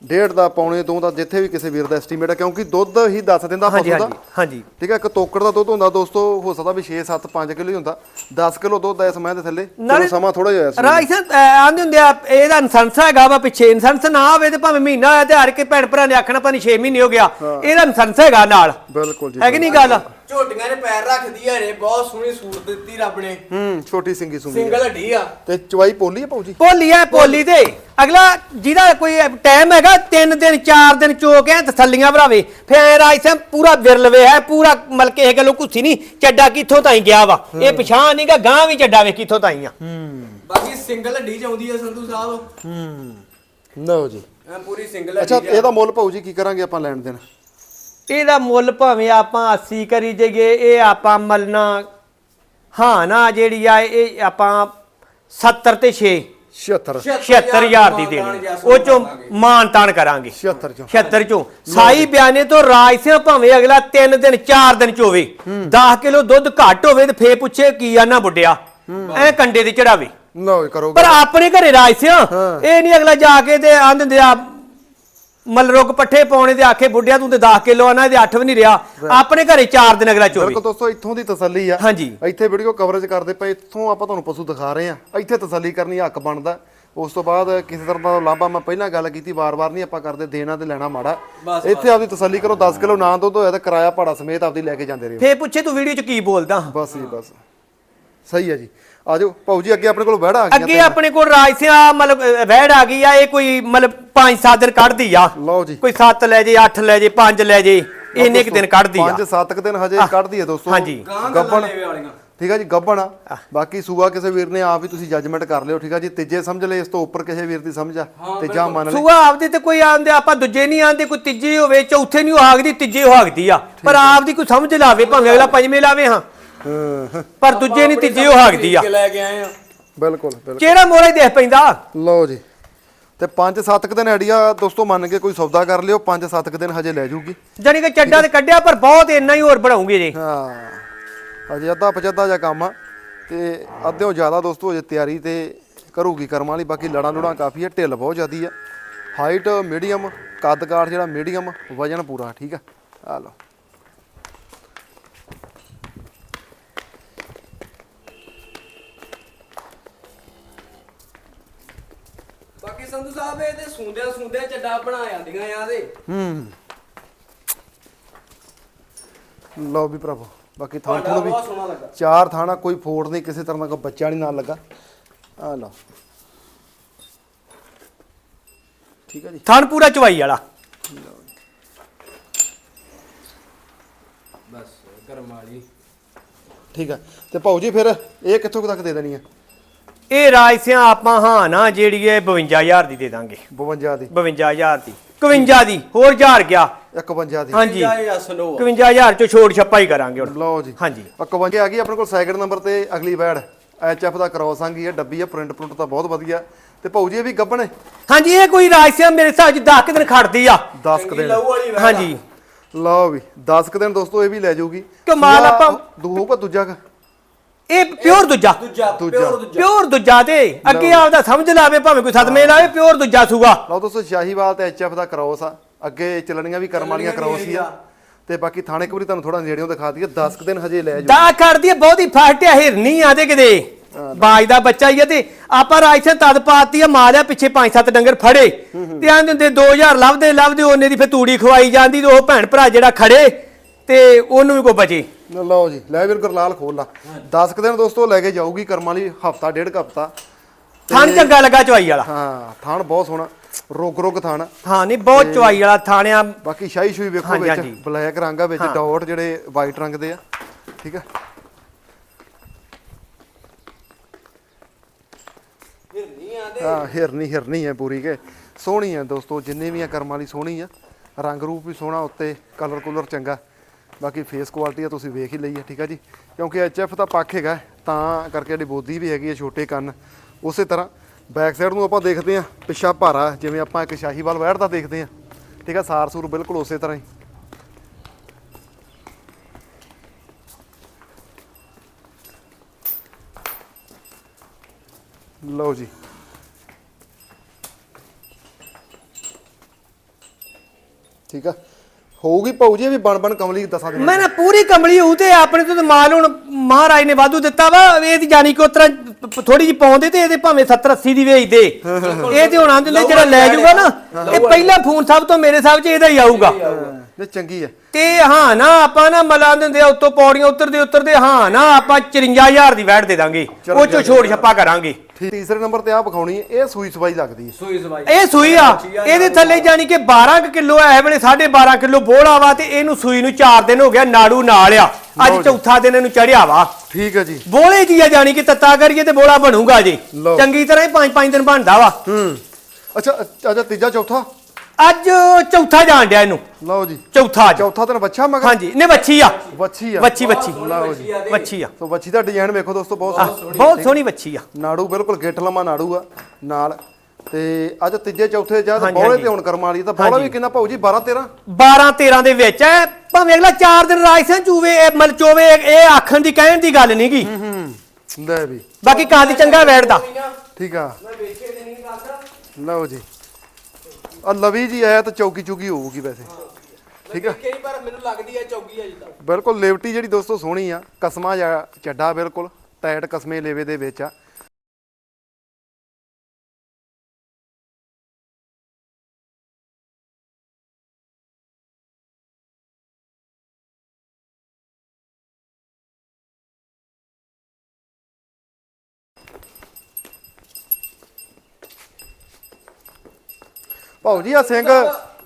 Speaker 2: ਡੇਢ ਦਾ ਪੌਣੇ ਤੋਂ ਦਾ ਜਿੱਥੇ ਵੀ ਕਿਸੇ ਵੀਰ ਦਾ ਐਸਟੀਮੇਟ ਹੈ ਕਿਉਂਕਿ ਦੁੱਧ ਹੀ ਦੱਸ ਦਿੰਦਾ
Speaker 1: ਹਾਂਜੀ
Speaker 2: ਪਸ਼ੂ ਦਾ।
Speaker 1: ਹਾਂਜੀ ਹਾਂਜੀ।
Speaker 2: ਠੀਕ ਹੈ ਇੱਕ ਤੋਕੜ ਦਾ ਦੁੱਧ ਹੁੰਦਾ ਦੋਸਤੋ ਹੋ ਸਕਦਾ ਵੀ 6 7 5 ਕਿਲੋ ਹੀ ਹੁੰਦਾ। 10 ਕਿਲੋ ਦੁੱਧ ਇਸ ਸਮੇਂ ਦੇ ਥੱਲੇ ਚਲੋ
Speaker 1: ਨਾਲੇ-
Speaker 2: ਸਮਾਂ ਥੋੜਾ ਜਿਹਾ ਇਸ
Speaker 1: ਰਾਜ ਸਾਹਿਬ ਆਂਦੇ ਹੁੰਦੇ ਆ ਇਹਦਾ ਇਨਸੈਂਸ ਹੈਗਾ ਵਾ ਪਿੱਛੇ ਇਨਸੈਂਸ ਨਾ ਆਵੇ ਤੇ ਭਾਵੇਂ ਮਹੀਨਾ ਹੋਇਆ ਤੇ ਹਰ ਕੇ ਭੈਣ ਭਰਾ ਨੇ ਆਖਣਾ ਭਾਵੇਂ 6 ਮਹੀਨੇ ਹੋ ਗਿਆ ਇਹਦਾ ਇਨਸੈਂਸ ਹੈਗਾ ਨਾਲ।
Speaker 2: ਬਿਲਕੁਲ ਜੀ
Speaker 1: ਹੈ ਕਿ ਨਹੀਂ ਗੱਲ?
Speaker 3: ਝੋਟੀਆਂ ਨੇ ਪੈਰ ਰੱਖਦੀ ਆ ਰੇ ਬਹੁਤ ਸੋਹਣੀ ਸੂਟ ਦਿੱਤੀ ਰੱਬ ਨੇ।
Speaker 2: ਹੂੰ ਛੋਟੀ ਸਿੰਗੀ ਸੁੰਗੀ
Speaker 3: ਸਿੰਗਲ ਹੱਡੀ ਆ।
Speaker 2: ਤੇ ਚਵਾਈ ਪੋਲੀ ਹੈ ਭਾਊ ਜੀ?
Speaker 1: ਪੋਲੀ ਐ ਪੋਲੀ ਤੇ। ਅਗਲਾ ਜਿਹਦਾ ਕੋਈ ਟਾਈਮ ਹੈਗਾ 3 ਦਿਨ 4 ਦਿਨ ਚੋ ਕੇ ਐਂ ਤਸੱਲੀਆਂ ਭਰਾਵੇ। ਫੇਰ ਰਾਜ ਸਾਹਿਬ ਪੂਰਾ ਵਿਰਲਵੇ ਹੈ ਪੂਰਾ ਮਲਕੇ ਇਹ ਗੱਲੋਂ ਕੁੱਸੀ ਨਹੀਂ ਚੱਡਾ ਕਿੱਥੋਂ ਤਾਈ ਗਿਆ ਵਾ? ਇਹ ਪਛਾਣ ਨਹੀਂਗਾ ਗਾਂ ਵੀ ਚੱਡਾ ਵੇ ਕਿੱਥੋਂ ਤਾਈ ਆ।
Speaker 3: ਬਾਕੀ ਸਿੰਗਲ ਹੱਡੀ ਚ ਆਉਂਦੀ ਆ ਸੰਧੂ ਸਾਹਿਬ।
Speaker 2: ਹੂੰ। ਲਓ ਜੀ।
Speaker 3: ਐ ਪੂਰੀ ਸਿੰਗਲ
Speaker 2: ਅੱਛਾ
Speaker 3: ਹੱਡੀ ਚ
Speaker 2: ਇਹਦਾ ਮੁੱਲ ਭਾਊ ਜੀ ਕੀ ਕਰਾਂਗੇ ਆਪਾਂ ਲੈਣ ਦੇਣ?
Speaker 1: ਇਹਦਾ ਮੁੱਲ ਭਾਵੇਂ ਆਪਾਂ 80 ਕਰੀ ਜਗੇ ਇਹ ਆਪਾਂ ਮਲਣਾ। ਹਾਂ ਨਾ ਜਿਹੜੀ ਆ ਇਹ ਆਪਾਂ 70 ਤੇ 6
Speaker 2: 76
Speaker 1: 76000 ਦੀ ਦੇਣੀ। ਉਹ ਚੋਂ ਮਾਨ ਤਾਨ ਕਰਾਂਗੇ।
Speaker 2: 76 ਚੋਂ।
Speaker 1: 76 ਚੋਂ। ਸਾਈ ਬਿਆਨੇ ਤੋਂ ਰਾਜ ਸਿੰਘ ਭਾਵੇਂ ਅਗਲਾ 3 ਦਿਨ 4 ਦਿਨ ਚ ਹੋਵੇ 10 ਕਿਲੋ ਦੁੱਧ ਘੱਟ ਹੋਵੇ ਤੇ ਫੇਰ ਪੁੱਛੇ ਕੀ ਆ ਨਾ ਬੁੱਢਿਆ? ਐ ਕੰਡੇ ਤੇ ਚੜਾਵੇ।
Speaker 2: ਲਓ ਜੀ ਕਰੋ।
Speaker 1: ਪਰ ਆਪਣੇ ਘਰੇ ਰਾਜ ਸਿੰਘ। ਇਹ ਨਹੀਂ ਅਗਲਾ ਜਾ ਕੇ ਤੇ ਆਂਦੇ ਆ ਮਲ ਰੁੱਗ ਪੱਠੇ ਪਾਉਣੇ ਤੇ ਆਖੇ ਬੁੱਢਿਆ ਤੂੰ ਤੇ 10 ਕਿਲੋ ਆਣਾ ਇਹਦੇ 8 ਵੀ ਨਹੀਂ ਰਿਹਾ। ਆਪਣੇ ਘਰੇ 4 ਦਿਨ ਅਗਲਾ ਚੋਵੇ
Speaker 2: ਬਿਲਕੁਲ ਦੋਸਤੋ ਇੱਥੋਂ ਦੀ ਤਸੱਲੀ ਆ।
Speaker 1: ਹਾਂਜੀ।
Speaker 2: ਇੱਥੇ ਵੀਡੀਓ ਕਵਰੇਜ ਕਰਦੇ ਪਏ ਇੱਥੋਂ ਆਪਾਂ ਤੁਹਾਨੂੰ ਪਸ਼ੂ ਦਿਖਾ ਰਹੇ ਆ ਇੱਥੇ ਤਸੱਲੀ ਕਰਨੀ ਹੱਕ ਬਣਦਾ। ਉਸ ਤੋਂ ਬਾਅਦ ਕਿਸੇ ਤਰ੍ਹਾਂ ਦਾ ਲਾਂਭਾ ਮੈਂ ਪਹਿਲਾਂ ਗੱਲ ਕੀਤੀ ਵਾਰ-ਵਾਰ ਨਹੀਂ ਆਪਾਂ ਕਰਦੇ ਦੇਣਾ ਤੇ ਲੈਣਾ ਮਾੜਾ। ਇੱਥੇ ਆਪਦੀ ਤਸੱਲੀ ਕਰੋ 10 ਕਿਲੋ ਨਾ ਦੁੱਧ ਹੋਇਆ ਤਾਂ ਕਿਰਾਇਆ ਭਾੜਾ ਸਮੇਤ ਆਪਦੀ ਲੈ ਕੇ ਜਾਂਦੇ ਰਹੋ।
Speaker 1: ਫੇਰ ਪੁੱਛੇ ਤੂੰ ਵੀਡੀਓ ਚ ਕੀ ਬੋਲਦਾ?
Speaker 2: ਬਸ ਜੀ ਬਸ। ਸਹੀ ਹੈ ਜੀ। ਆਜੋ ਭਾਊ ਜੀ ਅੱਗੇ ਆਪਣੇ ਕੋਲ ਵੜਾ ਆ ਗਿਆ
Speaker 1: ਅੱਗੇ ਆਪਣੇ ਕੋਲ ਰਾਜ ਸਿੰਘ ਆ ਮਤਲਬ ਵਹਿੜ ਆ ਗਈ ਆ ਇਹ ਕੋਈ ਮਤਲਬ 5-7 ਦਿਨ ਕੱਢਦੀ ਆ।
Speaker 2: ਲਓ ਜੀ।
Speaker 1: ਕੋਈ 7 ਲੈ ਜੇ 8 ਲੈ ਜੇ 5 ਲੈ ਜੇ ਇੰਨੇ ਕੁ ਦਿਨ ਕੱਢਦੀ ਆ।
Speaker 2: 5-7 ਦਿਨ ਹਜੇ ਕੱਢਦੀ ਹੈ ਦੋਸਤੋ।
Speaker 1: ਹਾਂਜੀ।
Speaker 2: ਗੱਬਣ। ਠੀਕ ਆ ਜੀ ਗੱਬਣ ਆ। ਬਾਕੀ ਸੂਆ ਕਿਸੇ ਵੀਰ ਨੇ ਆਪ ਹੀ ਤੁਸੀਂ ਜੱਜਮੈਂਟ ਕਰ ਲਿਓ ਠੀਕ ਆ ਜੀ। ਤੀਜੇ ਸਮਝ ਲੈ ਇਸ ਤੋਂ ਉੱਪਰ ਕਿਸੇ ਵੀਰ ਦੀ ਸਮਝ ਆ। ਤੇ ਜਾਂ ਮੰਨ ਲੈ।
Speaker 1: ਸੂਆ ਆਪਦੇ ਤੇ ਕੋਈ ਆਂਦੇ ਆਪਾਂ ਦੂਜੇ ਨਹੀਂ ਆਂਦੇ ਕੋਈ ਤੀਜੇ ਹੋਵੇ ਚੌਥੇ ਨਹੀਂ ਹਾਗਦੀ ਤੀਜੇ ਹਾਗਦੀ ਆ। ਪਰ ਆਪਦੀ ਕੋਈ ਸਮਝ ਲਾਵੇ ਭਾਵੇਂ ਅਗਲਾ ਪੰਜਵੇਂ ਲਾਵੇ ਹਾਂ।
Speaker 2: ਹਾਂ
Speaker 1: ਪਰ ਦੂਜੇ ਨਹੀਂ ਤੀਜੇ ਉਹ ਹਾਗਦੀ ਆ।
Speaker 3: ਲੈ ਕੇ ਆਏ ਆ।
Speaker 2: ਬਿਲਕੁਲ ਬਿਲਕੁਲ।
Speaker 1: ਚਿਹਰਾ ਮੋਰਾ ਹੀ ਦੇਖ ਪੈਂਦਾ।
Speaker 2: ਲਓ ਜੀ। ਤੇ 5-7 ਕੁ ਦਿਨ ਆਈਡੀਆ ਦੋਸਤੋ ਮੰਨ ਕੇ ਕੋਈ ਸੌਦਾ ਕਰ ਲਿਓ 5-7 ਕੁ ਦਿਨ ਹਜੇ ਲੈ ਜੂਗੀ।
Speaker 1: ਜਾਨੀ ਕਿ ਚੱਡਾ ਤੇ ਕੱਢਿਆ ਪਰ ਬਹੁਤ ਇੰਨਾ ਹੀ ਹੋਰ ਬਣਾਉਂਗੇ ਜੀ।
Speaker 2: ਹਾਂ। ਅਜੇ ਅੱਧਾ ਪਚੱਦਾ ਜਿਹਾ ਕੰਮ ਆ। ਤੇ ਅੱਧਿਓਂ ਜ਼ਿਆਦਾ ਦੋਸਤੋ ਅਜੇ ਤਿਆਰੀ ਤੇ ਕਰੂਗੀ ਕਰਮਾਂ ਵਾਲੀ ਬਾਕੀ ਲੜਾਂ ਲੁੜਾਂ ਕਾਫੀ ਆ ਢਿੱਲ ਬਹੁਤ ਜ਼ਿਆਦੀ ਆ। ਹਾਈਟ ਮੀਡੀਅਮ ਕੱਦ ਕਾਠ ਜਿਹੜਾ ਮੀਡੀਅਮ ਵਜਨ ਪੂਰਾ ਠੀਕ ਆ? ਆ ਲਓ।
Speaker 3: ਸੰਧੂ ਸਾਹਿਬ ਇਹ ਤੇ ਸੁੰਦਿਆਂ ਸੁੰਦਿਆਂ ਚੱਡਾ ਬਣਾ ਜਾਂਦੀਆਂ ਆ ਦੇ
Speaker 2: ਹੂੰ। ਲਓ ਵੀ ਭਰਾਵੋ ਬਾਕੀ ਥਾਂ ਥੋੜਾ ਵੀ
Speaker 3: ਬਹੁਤ ਸੋਹਣਾ ਲੱਗਾ।
Speaker 2: ਚਾਰ ਥਾਣਾ ਕੋਈ ਫੋੜ ਨਹੀਂ ਕਿਸੇ ਤਰ੍ਹਾਂ ਦਾ ਕੋਈ ਬੱਚਾ ਨਹੀਂ ਨਾਲ ਲੱਗਾ। ਆ ਲਓ। ਠੀਕ ਹੈ ਜੀ।
Speaker 1: ਥਣ ਪੂਰਾ ਚਵਾਈ ਵਾਲਾ।
Speaker 3: ਬਸ ਕਰਮ ਵਾਲੀ।
Speaker 2: ਠੀਕ ਹੈ ਤੇ ਭਾਊ ਜੀ ਫਿਰ ਇਹ ਕਿੱਥੋਂ ਕੁ ਤੱਕ ਦੇ ਦੇਣੀ ਹੈ
Speaker 1: ਇਹ ਰਾਜਸਿਆਂ ਆਪਾਂ ਹਾਂ ਨਾ ਜਿਹੜੀ ਇਹ 52000 ਦੀ ਦੇ ਦਾਂਗੇ।
Speaker 2: 52 ਦੀ।
Speaker 1: 52000 ਦੀ। 51 ਦੀ। ਹੋਰ ਹਜ਼ਾਰ ਗਿਆ।
Speaker 2: 51 ਦੀ।
Speaker 1: ਹਾਂਜੀ।
Speaker 3: ਜਾਂ ਇਹ ਸਨੋ
Speaker 1: 51000 ਚੋਂ ਛੋੜ ਛੱਪਾ ਹੀ ਕਰਾਂਗੇ ਹੁਣ।
Speaker 2: ਲਓ ਜੀ।
Speaker 1: ਹਾਂਜੀ।
Speaker 2: 51 ਆ ਗਈ ਆਪਣੇ ਕੋਲ ਸੈਕਿੰਡ ਨੰਬਰ ਤੇ ਅਗਲੀ ਵੈੜ ਐਚਐਫ ਦਾ ਕ੍ਰੋਸ ਆਂਗੀ ਹੈ ਡੱਬੀ ਹੈ ਪ੍ਰਿੰਟ ਪ੍ਰਿੰਟ ਤਾਂ ਬਹੁਤ ਵਧੀਆ। ਤੇ ਭਾਊ ਜੀ ਇਹ ਵੀ ਗੱਬਣ। ਹੈ
Speaker 1: ਹਾਂਜੀ ਇਹ ਕੋਈ ਰਾਜਸਿਆਂ ਮੇਰੇ ਹਿਸਾਬ 'ਚ 10 ਦਿਨ ਖੜਦੀ ਆ।
Speaker 2: 10 ਕੁ ਦਿਨ।
Speaker 1: ਹਾਂਜੀ।
Speaker 2: ਲਓ ਵੀ 10 ਕੁ ਦਿਨ ਦੋਸਤੋ ਇਹ ਵੀ ਲੈ ਜਾਊਗੀ।
Speaker 1: ਕਿ ਮਾਲ
Speaker 2: ਸੂਆ
Speaker 1: ਆਪਾਂ-
Speaker 2: ਦੂ ਹੋਊਗਾ ਦੂਜਾ ਕੁ?
Speaker 1: ਇਹ ਪਿਓਰ ਦੂਜਾ।
Speaker 3: ਦੂਜਾ। ਪਿਓਰ ਦੂਜਾ।
Speaker 1: ਪਿਓਰ ਦੂਜਾ ਤੇ ਅੱਗੇ ਆਪਦਾ ਸਮਝ ਲਾਵੇ ਭਾਵੇਂ ਕੋਈ ਸਦਮੇ ਲਾਵੇ ਪਿਓਰ ਦੂਜਾ ਸੂਗਾ
Speaker 2: ਲਓ ਦੋਸਤੋ ਸ਼ਾਹੀਵਾਲ ਤੇ ਐਚਐਫ ਦਾ ਕ੍ਰੋਸ ਆ। ਅੱਗੇ ਚੱਲਣੀਆਂ ਵੀ ਕਰਮ ਵਾਲੀਆਂ ਕ੍ਰੋਸ ਹੀ ਆ। ਤੇ ਬਾਕੀ ਥਾਣੇ ਇੱਕ ਵਾਰੀ ਤੁਹਾਨੂੰ ਥੋੜਾ ਨੇੜਿਓਂ ਦਿਖਾ ਦਈਏ 10 ਕੁ ਦਿਨ ਹਜੇ ਲੈ ਜਾਊ
Speaker 1: ਦਾ ਕਰਦੀ ਆ ਬਹੁਤੀ ਫਾਟ ਆ ਹਿਰਨੀ ਆ ਤੇ ਕਿਤੇ। ਬਾਜ ਦਾ ਬੱਚਾ ਹੀ ਆ ਤੇ ਆਪਾਂ ਰਾਜਸੇ ਤਦ ਪਾਤੀ ਆ ਮਾਰਿਆ ਪਿੱਛੇ ਪੰਜ ਸੱਤ ਡੰਗਰ ਫੜੇ। ਤੇ ਆਂਦੇ ਹੁੰਦੇ 2000 ਲੱਭਦੇ ਲੱਭਦੇ ਉਹਨੇ ਦੀ ਫੇ ਤੂੜੀ ਖਵਾਈ ਜਾਂਦੀ ਤੇ ਉਹ ਭੈਣ ਭਰਾ ਜਿਹੜਾ ਖੜੇ। ਤੇ ਉਹਨੂੰ ਵੀ ਕੋ ਬਚੇ।
Speaker 2: ਲਓ ਜੀ ਲੈ ਵੀਰ ਗੁਰਲਾਲ ਖੋਲ ਲਾ। 10 ਕੁ ਦਿਨ ਦੋਸਤੋ ਲੈ ਕੇ ਜਾਊਗੀ ਕਰਮ ਵਾਲੀ ਹਫਤਾ ਡੇਢ ਹਫਤਾ।
Speaker 1: ਥਣ ਚੰਗਾ ਲੱਗਾ ਚਵਾਈ ਵਾਲਾ।
Speaker 2: ਹਾਂ ਥਾਣ ਬਹੁਤ ਸੋਹਣਾ। ਰੁਕ ਰੁਕ ਥਾਣ।
Speaker 1: ਹਾਂ ਨਹੀਂ ਬਹੁਤ ਚਵਾਈ ਵਾਲਾ ਥਾਣਿਆ
Speaker 2: ਬਾਕੀ ਸ਼ਾਹੀ ਸ਼ੂਈ ਵੇਖੋ
Speaker 1: ਹਾਂਜੀ,
Speaker 2: ਵਿੱਚ
Speaker 1: ਹਾਂਜੀ।
Speaker 2: ਬਲੈਕ ਰੰਗ ਆ ਵਿੱਚ। ਡਾਟ ਜਿਹੜੇ ਵਾਈਟ ਰੰਗ ਦੇ ਆ ਠੀਕ ਆ?
Speaker 3: ਆ
Speaker 2: ਹਾਂ ਹਿਰਨੀ ਹਿਰਨੀ ਹੈ ਪੂਰੀ ਕੇ। ਸੋਹਣੀ ਹੈ ਦੋਸਤੋ ਜਿੰਨੇ ਵੀ ਆ ਕਰਮ ਵਾਲੀ ਸੋਹਣੀ ਆ। ਰੰਗ ਰੂਪ ਵੀ ਸੋਹਣਾ ਉੱਤੇ ਕਲਰ ਕੁਲਰ ਚੰਗਾ। ਬਾਕੀ ਫੇਸ ਕੁਆਲਿਟੀ ਆ ਤੁਸੀਂ ਵੇਖ ਹੀ ਲਈ ਹੈ, ਠੀਕ ਆ ਜੀ? ਕਿਉਂਕਿ ਐਚਐਫ ਤਾਂ ਪੱਖ ਹੈਗਾ, ਤਾਂ ਕਰਕੇ ਜਿਹੜੀ ਬੋਦੀ ਵੀ ਹੈਗੀ ਹੈ, ਛੋਟੇ ਕੰਨ। ਉਸੇ ਤਰ੍ਹਾਂ ਬੈਕ ਸਾਈਡ ਨੂੰ ਆਪਾਂ ਦੇਖਦੇ ਆ ਪਿੱਛਾ ਭਾਰਾ, ਜਿਵੇਂ ਆਪਾਂ ਇੱਕ ਸ਼ਾਹੀਵਾਲ ਵੈੜ ਦਾ ਦੇਖਦੇ ਆ ਠੀਕ ਆ ਸਾਰ ਸੂਰ ਬਿਲਕੁਲ ਉਸੇ ਤਰ੍ਹਾਂ ਹੀ। ਲਓ ਜੀ। ਠੀਕ ਆ? ਹੋਊਗੀ ਭਾਊ ਜੀ ਇਹ ਵੀ ਬਣ ਬਣ ਕਮਲੀ ਦਸਾਂ ਦਿਨ
Speaker 1: ਮੈਂ ਨਾ ਪੂਰੀ ਕੰਬਲੀ ਹੋਊ ਤੇ ਆਪਣੇ ਤੋਂ ਤਾਂ ਮਾਲ ਹੁਣ ਮਹਾਰਾਜ ਨੇ ਵਾਧੂ ਦਿੱਤਾ ਵਾ ਇਹਦੀ ਜਾਨੀ ਕਿ ਉਤਰਾ ਥੋੜੀ ਜਿਹੀ ਪਾਉਂਦੇ ਤੇ ਇਹਦੇ ਭਾਵੇਂ 70 80 ਦੀ ਵੇਚਦੇ ਇਹ ਤੇ ਹੁਣ ਆਂਦੇ ਜਿਹੜਾ ਲੈ ਜਾਊਗਾ ਨਾ ਇਹ ਪਹਿਲਾ ਫੋਨ ਸਭ ਤੋਂ ਮੇਰੇ ਹਿਸਾਬ 'ਚ ਇਹਦਾ ਹੀ ਆਊਗਾ।
Speaker 2: ਨੇ ਚੰਗੀ ਹੈ
Speaker 1: ਤੇ ਹਾਂ ਨਾ ਆਪਾਂ ਨਾ ਮਲਾਂ ਦਿੰਦੇ ਆ ਉੱਤੋਂ ਪੌੜੀਆਂ ਉਤਰਦੇ ਉਤਰਦੇ ਹਾਂ ਨਾ ਆਪਾਂ 54000 ਦੀ ਵੈਟ ਦੇ ਦਾਂਗੇ। ਉਹ ਚੋਂ ਛੋੜ ਛੱਪਾ ਕਰਾਂਗੇ।
Speaker 2: ਠੀਕ। ਤੀਸਰੇ ਨੰਬਰ ਤੇ ਆ ਵਿਖਾਉਣੀ ਹੈ ਇਹ ਸੂਈ ਸਵਾਈ ਲੱਗਦੀ ਹੈ।
Speaker 3: ਸੂਈ ਸਵਾਈ।
Speaker 1: ਇਹ ਸੂਈ ਆ। ਇਹਦੇ ਥੱਲੇ ਜਾਨੀ ਕਿ 12 ਕਿਲੋ ਐ ਵੇਲੇ 12.5 ਕਿਲੋ ਬੋਲਾ ਵਾ ਤੇ ਇਹਨੂੰ ਸੂਈ ਨੂੰ 4 ਦਿਨ ਹੋ ਗਿਆ ਨਾੜੂ ਨਾਲ ਆ। ਅੱਜ। ਚੌਥਾ ਦਿਨ ਇਹਨੂੰ ਚੜਿਆ ਵਾ।
Speaker 2: ਠੀਕ ਹੈ ਜੀ।
Speaker 1: ਬੋਲੇ ਜੀ ਆ ਜਾਨੀ ਕਿ ਤੱਤਾ ਕਰੀਏ ਤੇ ਬੋਲਾ ਬਣੂਗਾ ਜੀ। ਚੰਗੀ ਤਰ੍ਹਾਂ ਹੀ 5-5 ਦਿਨ ਬਣਦਾ ਵਾ।
Speaker 2: ਹੂੰ। ਅੱਛਾ ਅੱਛਾ ਤੀਜਾ ਚੌਥਾ?
Speaker 1: ਅੱਜ ਚੌਥਾ ਜਾਣ ਡਿਆ ਇਹਨੂੰ।
Speaker 2: ਲਓ ਜੀ।
Speaker 1: ਚੌਥਾ ਅੱਜ।
Speaker 2: ਚੌਥਾ ਦਿਨ ਬੱਚਾ ਮਗਰ?
Speaker 1: ਹਾਂਜੀ ਨੇ ਵੱਛੀ ਆ।
Speaker 2: ਵੱਛੀ ਆ।
Speaker 1: ਵੱਛੀ ਵੱਛੀ।
Speaker 2: ਲਓ ਜੀ।
Speaker 1: ਵੱਛੀ ਆ
Speaker 2: ਸੋ ਵੱਛੀ ਦਾ ਡਿਜ਼ਾਈਨ ਵੇਖੋ ਦੋਸਤੋ ਬਹੁਤ
Speaker 1: ਆਹ,
Speaker 2: ਸੋਹਣਾ।
Speaker 1: ਬਹੁਤ ਸੋਹਣੀ ਵੱਛੀ ਆ।
Speaker 2: ਨਾੜੂ ਬਿਲਕੁਲ ਗਿੱਠ ਲੰਮਾ ਨਾੜੂ ਆ ਨਾਲ। ਤੇ ਅੱਜ ਤੀਜੇ ਚੌਥੇ ਜਦ
Speaker 1: ਹਾਂਜੀ,
Speaker 2: ਬੋਲੇ
Speaker 1: ਹਾਂਜੀ।
Speaker 2: ਤੇ ਹੁਣ ਕਰਮ ਵਾਲੀ ਤਾਂ ਬੋਲਾ
Speaker 1: ਹਾਂਜੀ।
Speaker 2: ਵੀ ਕਿੰਨਾ ਭਾਊ ਜੀ? 12 13
Speaker 1: 12-13 ਦੇ ਵਿੱਚ ਐ ਭਾਵੇਂ ਅਗਲਾ 4 ਦਿਨ ਰਾਜਸਾਂ ਚੂਵੇ ਇਹ ਮਲ ਚੋਵੇ ਇਹ ਆਖਣ ਦੀ ਕਹਿਣ ਦੀ ਗੱਲ ਨਹੀਂਗੀ
Speaker 2: ਹੂੰ ਲੈ ਵੀ।
Speaker 1: ਬਾਕੀ ਕਾਦੀ ਚੰਗਾ ਬੈਠਦਾ।
Speaker 2: ਠੀਕ ਆ।
Speaker 3: ਮੈਂ ਵੇਖੇ ਤੇ ਨਹੀਂ ਕਰਦਾ
Speaker 2: ਲਓ ਜੀ। ਆ ਲਵੀ ਜੀ ਆਇਆ ਤਾਂ ਚੌਕੀ ਚੁਗੀ ਹੋਊਗੀ ਵੈਸੇ। ਠੀਕ
Speaker 3: ਹੀ ਪਰ ਮੈਨੂੰ ਲੱਗਦੀ ਹੈ ਚੌਗੀ ਆ ਜਿੱਦਾਂ।
Speaker 2: ਬਿਲਕੁਲ ਲੇਵਟੀ ਜਿਹੜੀ ਦੋਸਤੋ ਸੋਹਣੀ ਆ ਕਸਮਾ ਜਾਂ ਚੱਡਾ ਬਿਲਕੁਲ ਟਾਇਟ ਕਸਮੇ ਲੇਵੇ ਦੇ ਵਿੱਚ ਆ। ਜੀ ਆ ਸਿੰਘ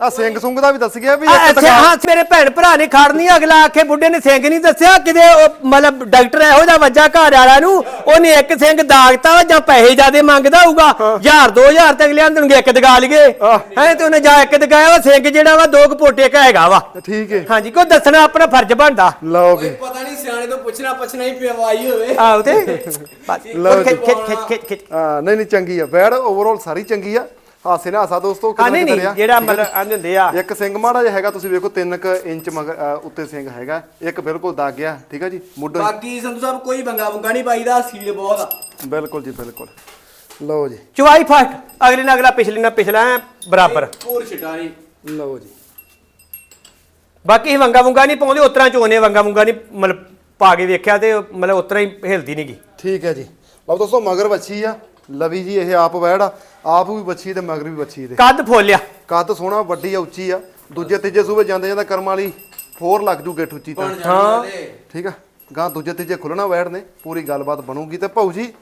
Speaker 2: ਆ ਸਿੰਘ ਸੁੰਗ ਦਾ ਵੀ ਦੱਸ ਗਿਆ ਵੀ ਇੱਕ ਦੁਕਾਨ
Speaker 1: ਹਾਂ ਮੇਰੇ ਭੈਣ ਭਰਾ ਨੇ ਖੜਨੀ ਅਗਲਾ ਆਖੇ ਬੁੱਢੇ ਨੇ ਸਿੰਘ ਨਹੀਂ ਦੱਸਿਆ ਕਿਤੇ ਉਹ ਮਤਲਬ ਡਾਕਟਰ ਇਹੋ ਜਿਹਾ ਵੱਜਾ ਘਰ ਵਾਲਿਆਂ ਨੂੰ ਉਹਨੇ ਇੱਕ ਸਿੰਘ ਦਾਗਤਾ ਵਾ ਜਾਂ ਪੈਸੇ ਜ਼ਿਆਦੇ ਮੰਗਦਾ ਹੋਊਗਾ ਹਜ਼ਾਰ 2000 ਤੇ ਅਗਲੇ ਆਂਦਣਗੇ ਇੱਕ ਦਗਾ ਲਈਏ। ਹੈ ਤੇ ਉਹਨੇ ਜਾ ਇੱਕ ਦਗਾਇਆ ਵਾ ਸਿੰਘ ਜਿਹੜਾ ਵਾ ਦੋ ਕੁ ਪੋਟੇ ਕਾ ਹੈਗਾ ਵਾ।
Speaker 2: ਠੀਕ ਹੈ
Speaker 1: ਹਾਂਜੀ ਕੋਈ ਦੱਸਣਾ ਆਪਣਾ ਫਰਜ਼ ਬਣਦਾ।
Speaker 2: ਲਓ
Speaker 3: ਕੋਈ
Speaker 2: ਵੀ
Speaker 3: ਪਤਾ ਨਹੀਂ ਸਿਆਣੇ ਤੋਂ ਪੁੱਛਣਾ ਪੁੱਛਣਾ ਹੀ ਪਵਾਈ ਹੋਵੇ।
Speaker 1: ਆਹ ਤੇ। ਬਸ
Speaker 2: ਲਓ ਨਹੀਂ ਨਹੀਂ ਚੰਗੀ ਆ ਬੈੜ ਓਵਰਆਲ ਸਾਰੀ ਚੰਗੀ ਆ। ਹਾਸੇ ਨਾ ਹਾਸਾ ਦੋਸਤੋ
Speaker 1: ਹਾਂ
Speaker 2: ਕਿੰਨਾ
Speaker 1: ਨਹੀਂ ਨਹੀਂ ਜਿਹੜਾ ਮਤਲਬ ਆਂਦੇ ਹੁੰਦੇ ਆ।
Speaker 2: ਇੱਕ ਸਿੰਘ ਮਾੜਾ ਜਿਹਾ ਹੈਗਾ ਤੁਸੀਂ ਵੇਖੋ 3 ਕ ਇੰਚ ਉੱਤੇ ਸਿੰਘ ਹੈਗਾ। ਇੱਕ ਬਿਲਕੁਲ ਦਾਗ ਗਿਆ ਠੀਕ ਆ ਜੀ? ਮੁੱਢ
Speaker 3: ਬਾਕੀ ਸੰਧੂ ਸਾਹਿਬ ਕੋਈ ਬੰਗਾ ਬੰਗਾ ਨਹੀਂ ਪਾਈਦਾ ਸੀਲ ਬਹੁਤ ਆ।
Speaker 2: ਬਿਲਕੁਲ ਜੀ ਬਿਲਕੁਲ। ਲਓ ਜੀ।
Speaker 1: ਚੁਆਈ ਫਸਟ ਅਗਲੇ ਨਾਲ ਅਗਲਾ ਪਿਛਲੇ ਨਾਲ ਪਿਛਲਾ ਬਰਾਬਰ।
Speaker 3: ਹੋਰ ਛਟਾਰੀ
Speaker 2: ਲਓ ਜੀ।
Speaker 1: ਬਾਕੀ ਵੰਗਾ ਵੁੰਗਾ ਨਹੀਂ ਪਾਉਂਦੇ ਉਤਰਾਂ ਚੋਨੇ ਵੰਗਾ ਵੁੰਗਾ ਨਹੀਂ ਮਤਲਬ ਪਾ ਕੇ ਵੇਖਿਆ ਤੇ ਮਤਲਬ ਉਤਰਾਂ ਹੀ ਹਿਲਦੀ ਨਹੀਂਗੀ
Speaker 2: ਠੀਕ ਹੈ ਜੀ। ਲਓ ਦੋਸਤੋ ਮਗਰ ਵੱਛੀ ਆ। ਲਵੀ ਜੀ ਇਹ ਆਪ ਵੈੜ ਆ। ਆਪ ਵੀ ਵੱਛੀ ਤੇ ਮਗਰ ਵੀ ਵੱਛੀ ਦੇ।
Speaker 1: ਕੱਦ ਫੋਲਿਆ।
Speaker 2: ਕੱਦ ਸੋਹਣਾ ਵੱਡੀ ਆ ਉੱਚੀ ਆ। ਦੂਜੇ ਤੀਜੇ ਸੂਬੇ ਜਾਂਦੇ ਜਾਂਦਾ ਕਰਮ ਵਾਲੀ ਫੋਰ ਲੱਗ ਜੂ ਗਿੱਠ ਉੱਚੀ ਤਾਂ।
Speaker 3: ਹਾਂ।
Speaker 2: ਠੀਕ ਆ? ਗਾਂ ਦੂਜੇ ਤੀਜੇ ਖੁੱਲਣਾ ਵੈੜ ਨੇ ਪੂਰੀ ਗੱਲਬਾਤ ਬਣੂਗੀ ਤੇ ਭਾਊ ਜੀ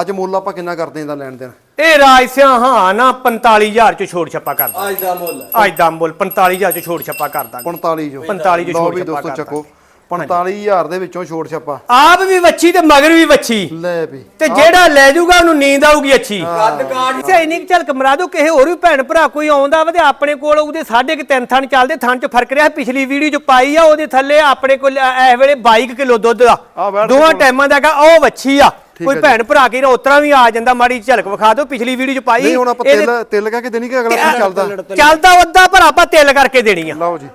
Speaker 2: ਅੱਜ ਮੁੱਲ ਆਪਾਂ ਕਿੰਨਾ ਕਰਦੇ ਇਹਦਾ ਲੈਣ ਦੇਣ?
Speaker 1: ਇਹ ਰਾਜ ਸਿਆ ਹਾਂ ਨਾ 45000 ਚ ਛੋੜ ਛੱਪਾ ਕਰਦਾ।
Speaker 3: ਅੱਜ ਦਾ ਮੁੱਲ।
Speaker 1: ਅੱਜ ਦਾ ਮੁੱਲ 45000 ਚ ਛੋੜ ਛੱਪਾ ਕਰਦਾ।
Speaker 2: 45 ਜੋ
Speaker 1: 45 ਚ
Speaker 2: ਲਓ
Speaker 1: ਛੋੜ
Speaker 2: ਵੀ
Speaker 1: ਛੱਪਾ
Speaker 2: ਦੋਸਤੋ
Speaker 1: ਕਰਦਾ।
Speaker 2: ਚੱਕੋ। 45000 ਦੇ ਵਿੱਚੋਂ ਛੋੜ ਛੱਪਾ।
Speaker 1: ਆਪ ਵੀ ਵੱਛੀ ਤੇ ਮਗਰ ਵੀ ਵੱਛੀ।
Speaker 2: ਲੈ ਵੀ।
Speaker 1: ਤੇ ਜਿਹੜਾ ਲੈ ਜਾਊਗਾ ਉਹਨੂੰ ਨੀਂਦ ਆਊਗੀ ਅੱਛੀ।
Speaker 3: ਕੱਦ ਕਾਠ
Speaker 1: ਸੇ ਨਹੀਂ ਚੱਲ ਕਮਰਾ ਦੋ ਕਿਸੇ ਹੋਰ ਵੀ ਭੈਣ ਭਰਾ ਕੋਈ ਆਉਂਦਾ ਵਾ ਤੇ ਆਪਣੇ ਕੋਲ ਉਹਦੇ ਸਾਢੇ ਕਿ ਤਿੰਨ ਥਣ ਚੱਲਦੇ ਥਣ ਚ ਫ਼ਰਕ ਰਿਹਾ। ਪਿਛਲੀ ਵੀਡੀਓ ਚ ਪਾਈ ਆ ਉਹਦੇ ਥੱਲੇ ਆਪਣੇ ਕੋਲ ਇਸ ਵੇਲੇ 22 ਕਿਲੋ ਦੁੱਧ
Speaker 2: ਬੈਠ
Speaker 1: ਦੋਵਾਂ। ਟਾਈਮਾਂ ਦਾ ਹੈਗਾ ਉਹ ਵੱਛੀ ਆ। ਕੋਈ ਭੈਣ ਭਰਾ ਕੀ ਉਤਰਾ ਵੀ ਆ ਜਾਂਦਾ ਮਾੜੀ ਝਲਕ ਵਿਖਾ ਦਿਓ। ਪਿਛਲੀ ਵੀਡੀਓ ਚ ਪਾਈ।
Speaker 2: ਨਹੀਂ ਹੁਣ ਆਪਾਂ ਤਿਲ ਤਿਲ ਕਹਿ ਕੇ ਦੇਣੀ ਕਿ ਅਗਲਾ ਚੱਲਦਾ?
Speaker 1: ਚੱਲਦਾ ਅੱਧਾ ਪਰ ਆਪਾਂ ਤਿਲ ਕਰਕੇ ਦੇਣੀ ਆ।
Speaker 2: ਲਓ ਜੀ।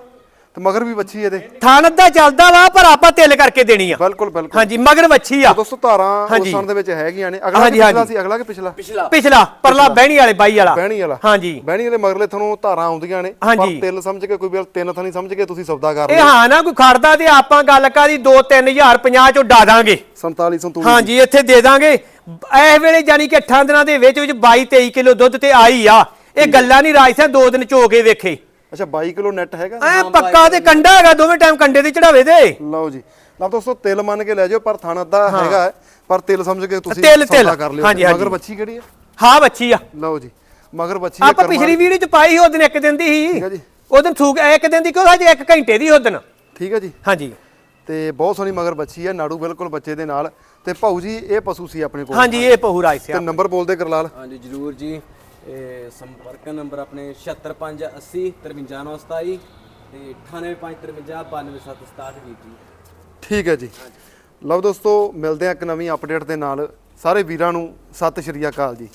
Speaker 2: ਤੇ ਮਗਰ ਵੀ ਵੱਛੀ ਇਹਦੇ।
Speaker 1: ਥਣ ਅੱਧਾ ਚੱਲਦਾ ਵਾ ਪਰ ਆਪਾਂ ਤਿਲ ਕਰਕੇ ਦੇਣੀ ਆ।
Speaker 2: ਬਿਲਕੁਲ ਬਿਲਕੁਲ।
Speaker 1: ਹਾਂਜੀ ਮਗਰ ਵੱਛੀ ਆ।
Speaker 2: ਦੋਸਤੋ ਧਾਰਾਂ। ਉਸਣ ਦੇ ਵਿੱਚ ਹੈਗੀਆਂ ਨੇ। ਅਗਲਾ
Speaker 1: ਹਾਂਜੀ,
Speaker 2: ਕਿ ਪਿਛਲਾ
Speaker 1: ਹਾਂਜੀ।
Speaker 2: ਸੀ? ਅਗਲਾ ਕਿ ਪਿਛਲਾ?
Speaker 3: ਪਿਛਲਾ।
Speaker 1: ਪਿਛਲਾ ਪਰਲਾ ਬਹਿਣੀ ਵਾਲੇ ਬਾਈ ਵਾਲਾ।
Speaker 2: ਬਹਿਣੀ ਵਾਲਾ।
Speaker 1: ਹਾਂਜੀ।
Speaker 2: ਬਹਿਣੀ ਵਾਲੇ ਮਗਰਲੇ ਤੁਹਾਨੂੰ ਧਾਰਾਂ ਆਉਂਦੀਆਂ ਨੇ।
Speaker 1: ਹਾਂਜੀ।
Speaker 2: ਤਿਲ ਸਮਝ ਕੇ ਕੋਈ ਵੀ ਤਿੰਨ ਥਾਂ ਨਹੀਂ ਸਮਝ ਕੇ ਤੁਸੀਂ ਸੌਦਾ ਕਰ
Speaker 1: ਇਹ
Speaker 2: ਲਿਓ।
Speaker 1: ਹਾਂ ਨਾ ਕੋਈ ਖੜਦਾ ਤੇ ਆਪਾਂ ਗੱਲ ਕਾਦੀ 2-3000 50 ਚੋਂ ਡਾ ਦਾਂਗੇ।
Speaker 2: 47 ਸੰਤੂਲੀ
Speaker 1: ਹਾਂਜੀ ਇੱਥੇ ਦੇ ਦਾਂਗੇ। ਇਸ ਵੇਲੇ ਜਾਨੀ ਕਿ 8 ਦਿਨਾਂ ਦੇ ਵਿੱਚ ਵਿੱਚ 22-23 ਕਿਲੋ ਦੁੱਧ ਤੇ ਆਈ ਆ। ਇਹ ਗੱਲਾਂ ਨਹੀਂ ਰਾਜ ਸਿਆ ਦੋ ਦਿਨ ਚੋ ਕੇ ਵੇਖੇ।
Speaker 2: ਅੱਛਾ 22 ਕਿਲੋ ਨੈਟ ਹੈਗਾ?
Speaker 1: ਐ ਪੱਕਾ ਤੇ ਕੰਡਾ ਹੈਗਾ ਦੋਵੇਂ ਟਾਈਮ ਕੰਡੇ ਤੇ ਚੜਾਵੇ ਦੇ
Speaker 2: ਲਓ ਜੀ। ਲਓ ਦੋਸਤੋ ਤਿਲ ਮੰਨ ਕੇ ਲੈ ਜਾਓ ਪਰ ਥਣ ਅੱਧਾ ਹੈਗਾ ਪਰ ਤਿਲ ਸਮਝ ਕੇ ਤੁਸੀਂ
Speaker 1: ਤਿਲ- ਤਿਲ।
Speaker 2: ਸੌਦਾ ਕਰ ਲਿਓ।
Speaker 1: ਹਾਂਜੀ, ਹਾਂਜੀ।
Speaker 2: ਮਗਰ ਬੱਚੀ ਕਿਹੜੀ ਹੈ?
Speaker 1: ਹਾਂ ਬੱਚੀ ਆ।
Speaker 2: ਲਓ ਜੀ। ਮਗਰ ਬੱਚੀ
Speaker 1: ਆਪਾਂ ਪਿਛਲੀ ਵੀਡੀਓ ਚ ਪਾਈ ਸੀ ਉਹ ਦਿਨ ਇੱਕ ਦਿਨ ਦੀ
Speaker 2: ਠੀਕ
Speaker 1: ਸੀ।
Speaker 2: ਹੈ ਜੀ।
Speaker 1: ਉਹ ਦਿਨ ਸੂਕ ਇੱਕ ਦਿਨ ਦੀ ਕਿਉਂ? ਹਜੇ ਇੱਕ ਘੰਟੇ ਦੀ ਉਹ ਦਿਨ।
Speaker 2: ਠੀਕ ਹੈ ਜੀ।
Speaker 1: ਹਾਂਜੀ।
Speaker 2: ਤੇ ਬਹੁਤ ਸੋਹਣੀ ਮਗਰ ਬੱਚੀ ਹੈ ਨਾੜੂ ਬਿਲਕੁਲ ਬੱਚੇ ਦੇ ਨਾਲ। ਤੇ ਭਾਊ ਜੀ ਇਹ ਪਸ਼ੂ ਸੀ ਆਪਣੇ ਕੋਲ।
Speaker 1: ਹਾਂਜੀ ਇਹ ਪਹੂ ਰਾਜ
Speaker 2: ਤੇ ਨੰਬਰ ਬੋਲਦੇ ਕਰਲਾਲ।
Speaker 3: ਹਾਂਜੀ ਜਰੂਰ ਜੀ। ਇਹ ਸੰਪਰਕ ਨੰਬਰ ਆਪਣੇ 76580 53927 ਤੇ 9853592767 ਵੀਰ ਜੀ
Speaker 2: ਠੀਕ ਹੈ ਜੀ। ਲਓ ਦੋਸਤੋ, ਮਿਲਦੇ ਆ ਇੱਕ ਨਵੀਂ ਅਪਡੇਟ ਦੇ ਨਾਲ। ਸਾਰੇ ਵੀਰਾਂ ਨੂੰ ਸਤਿ ਸ਼੍ਰੀ ਅਕਾਲ ਜੀ।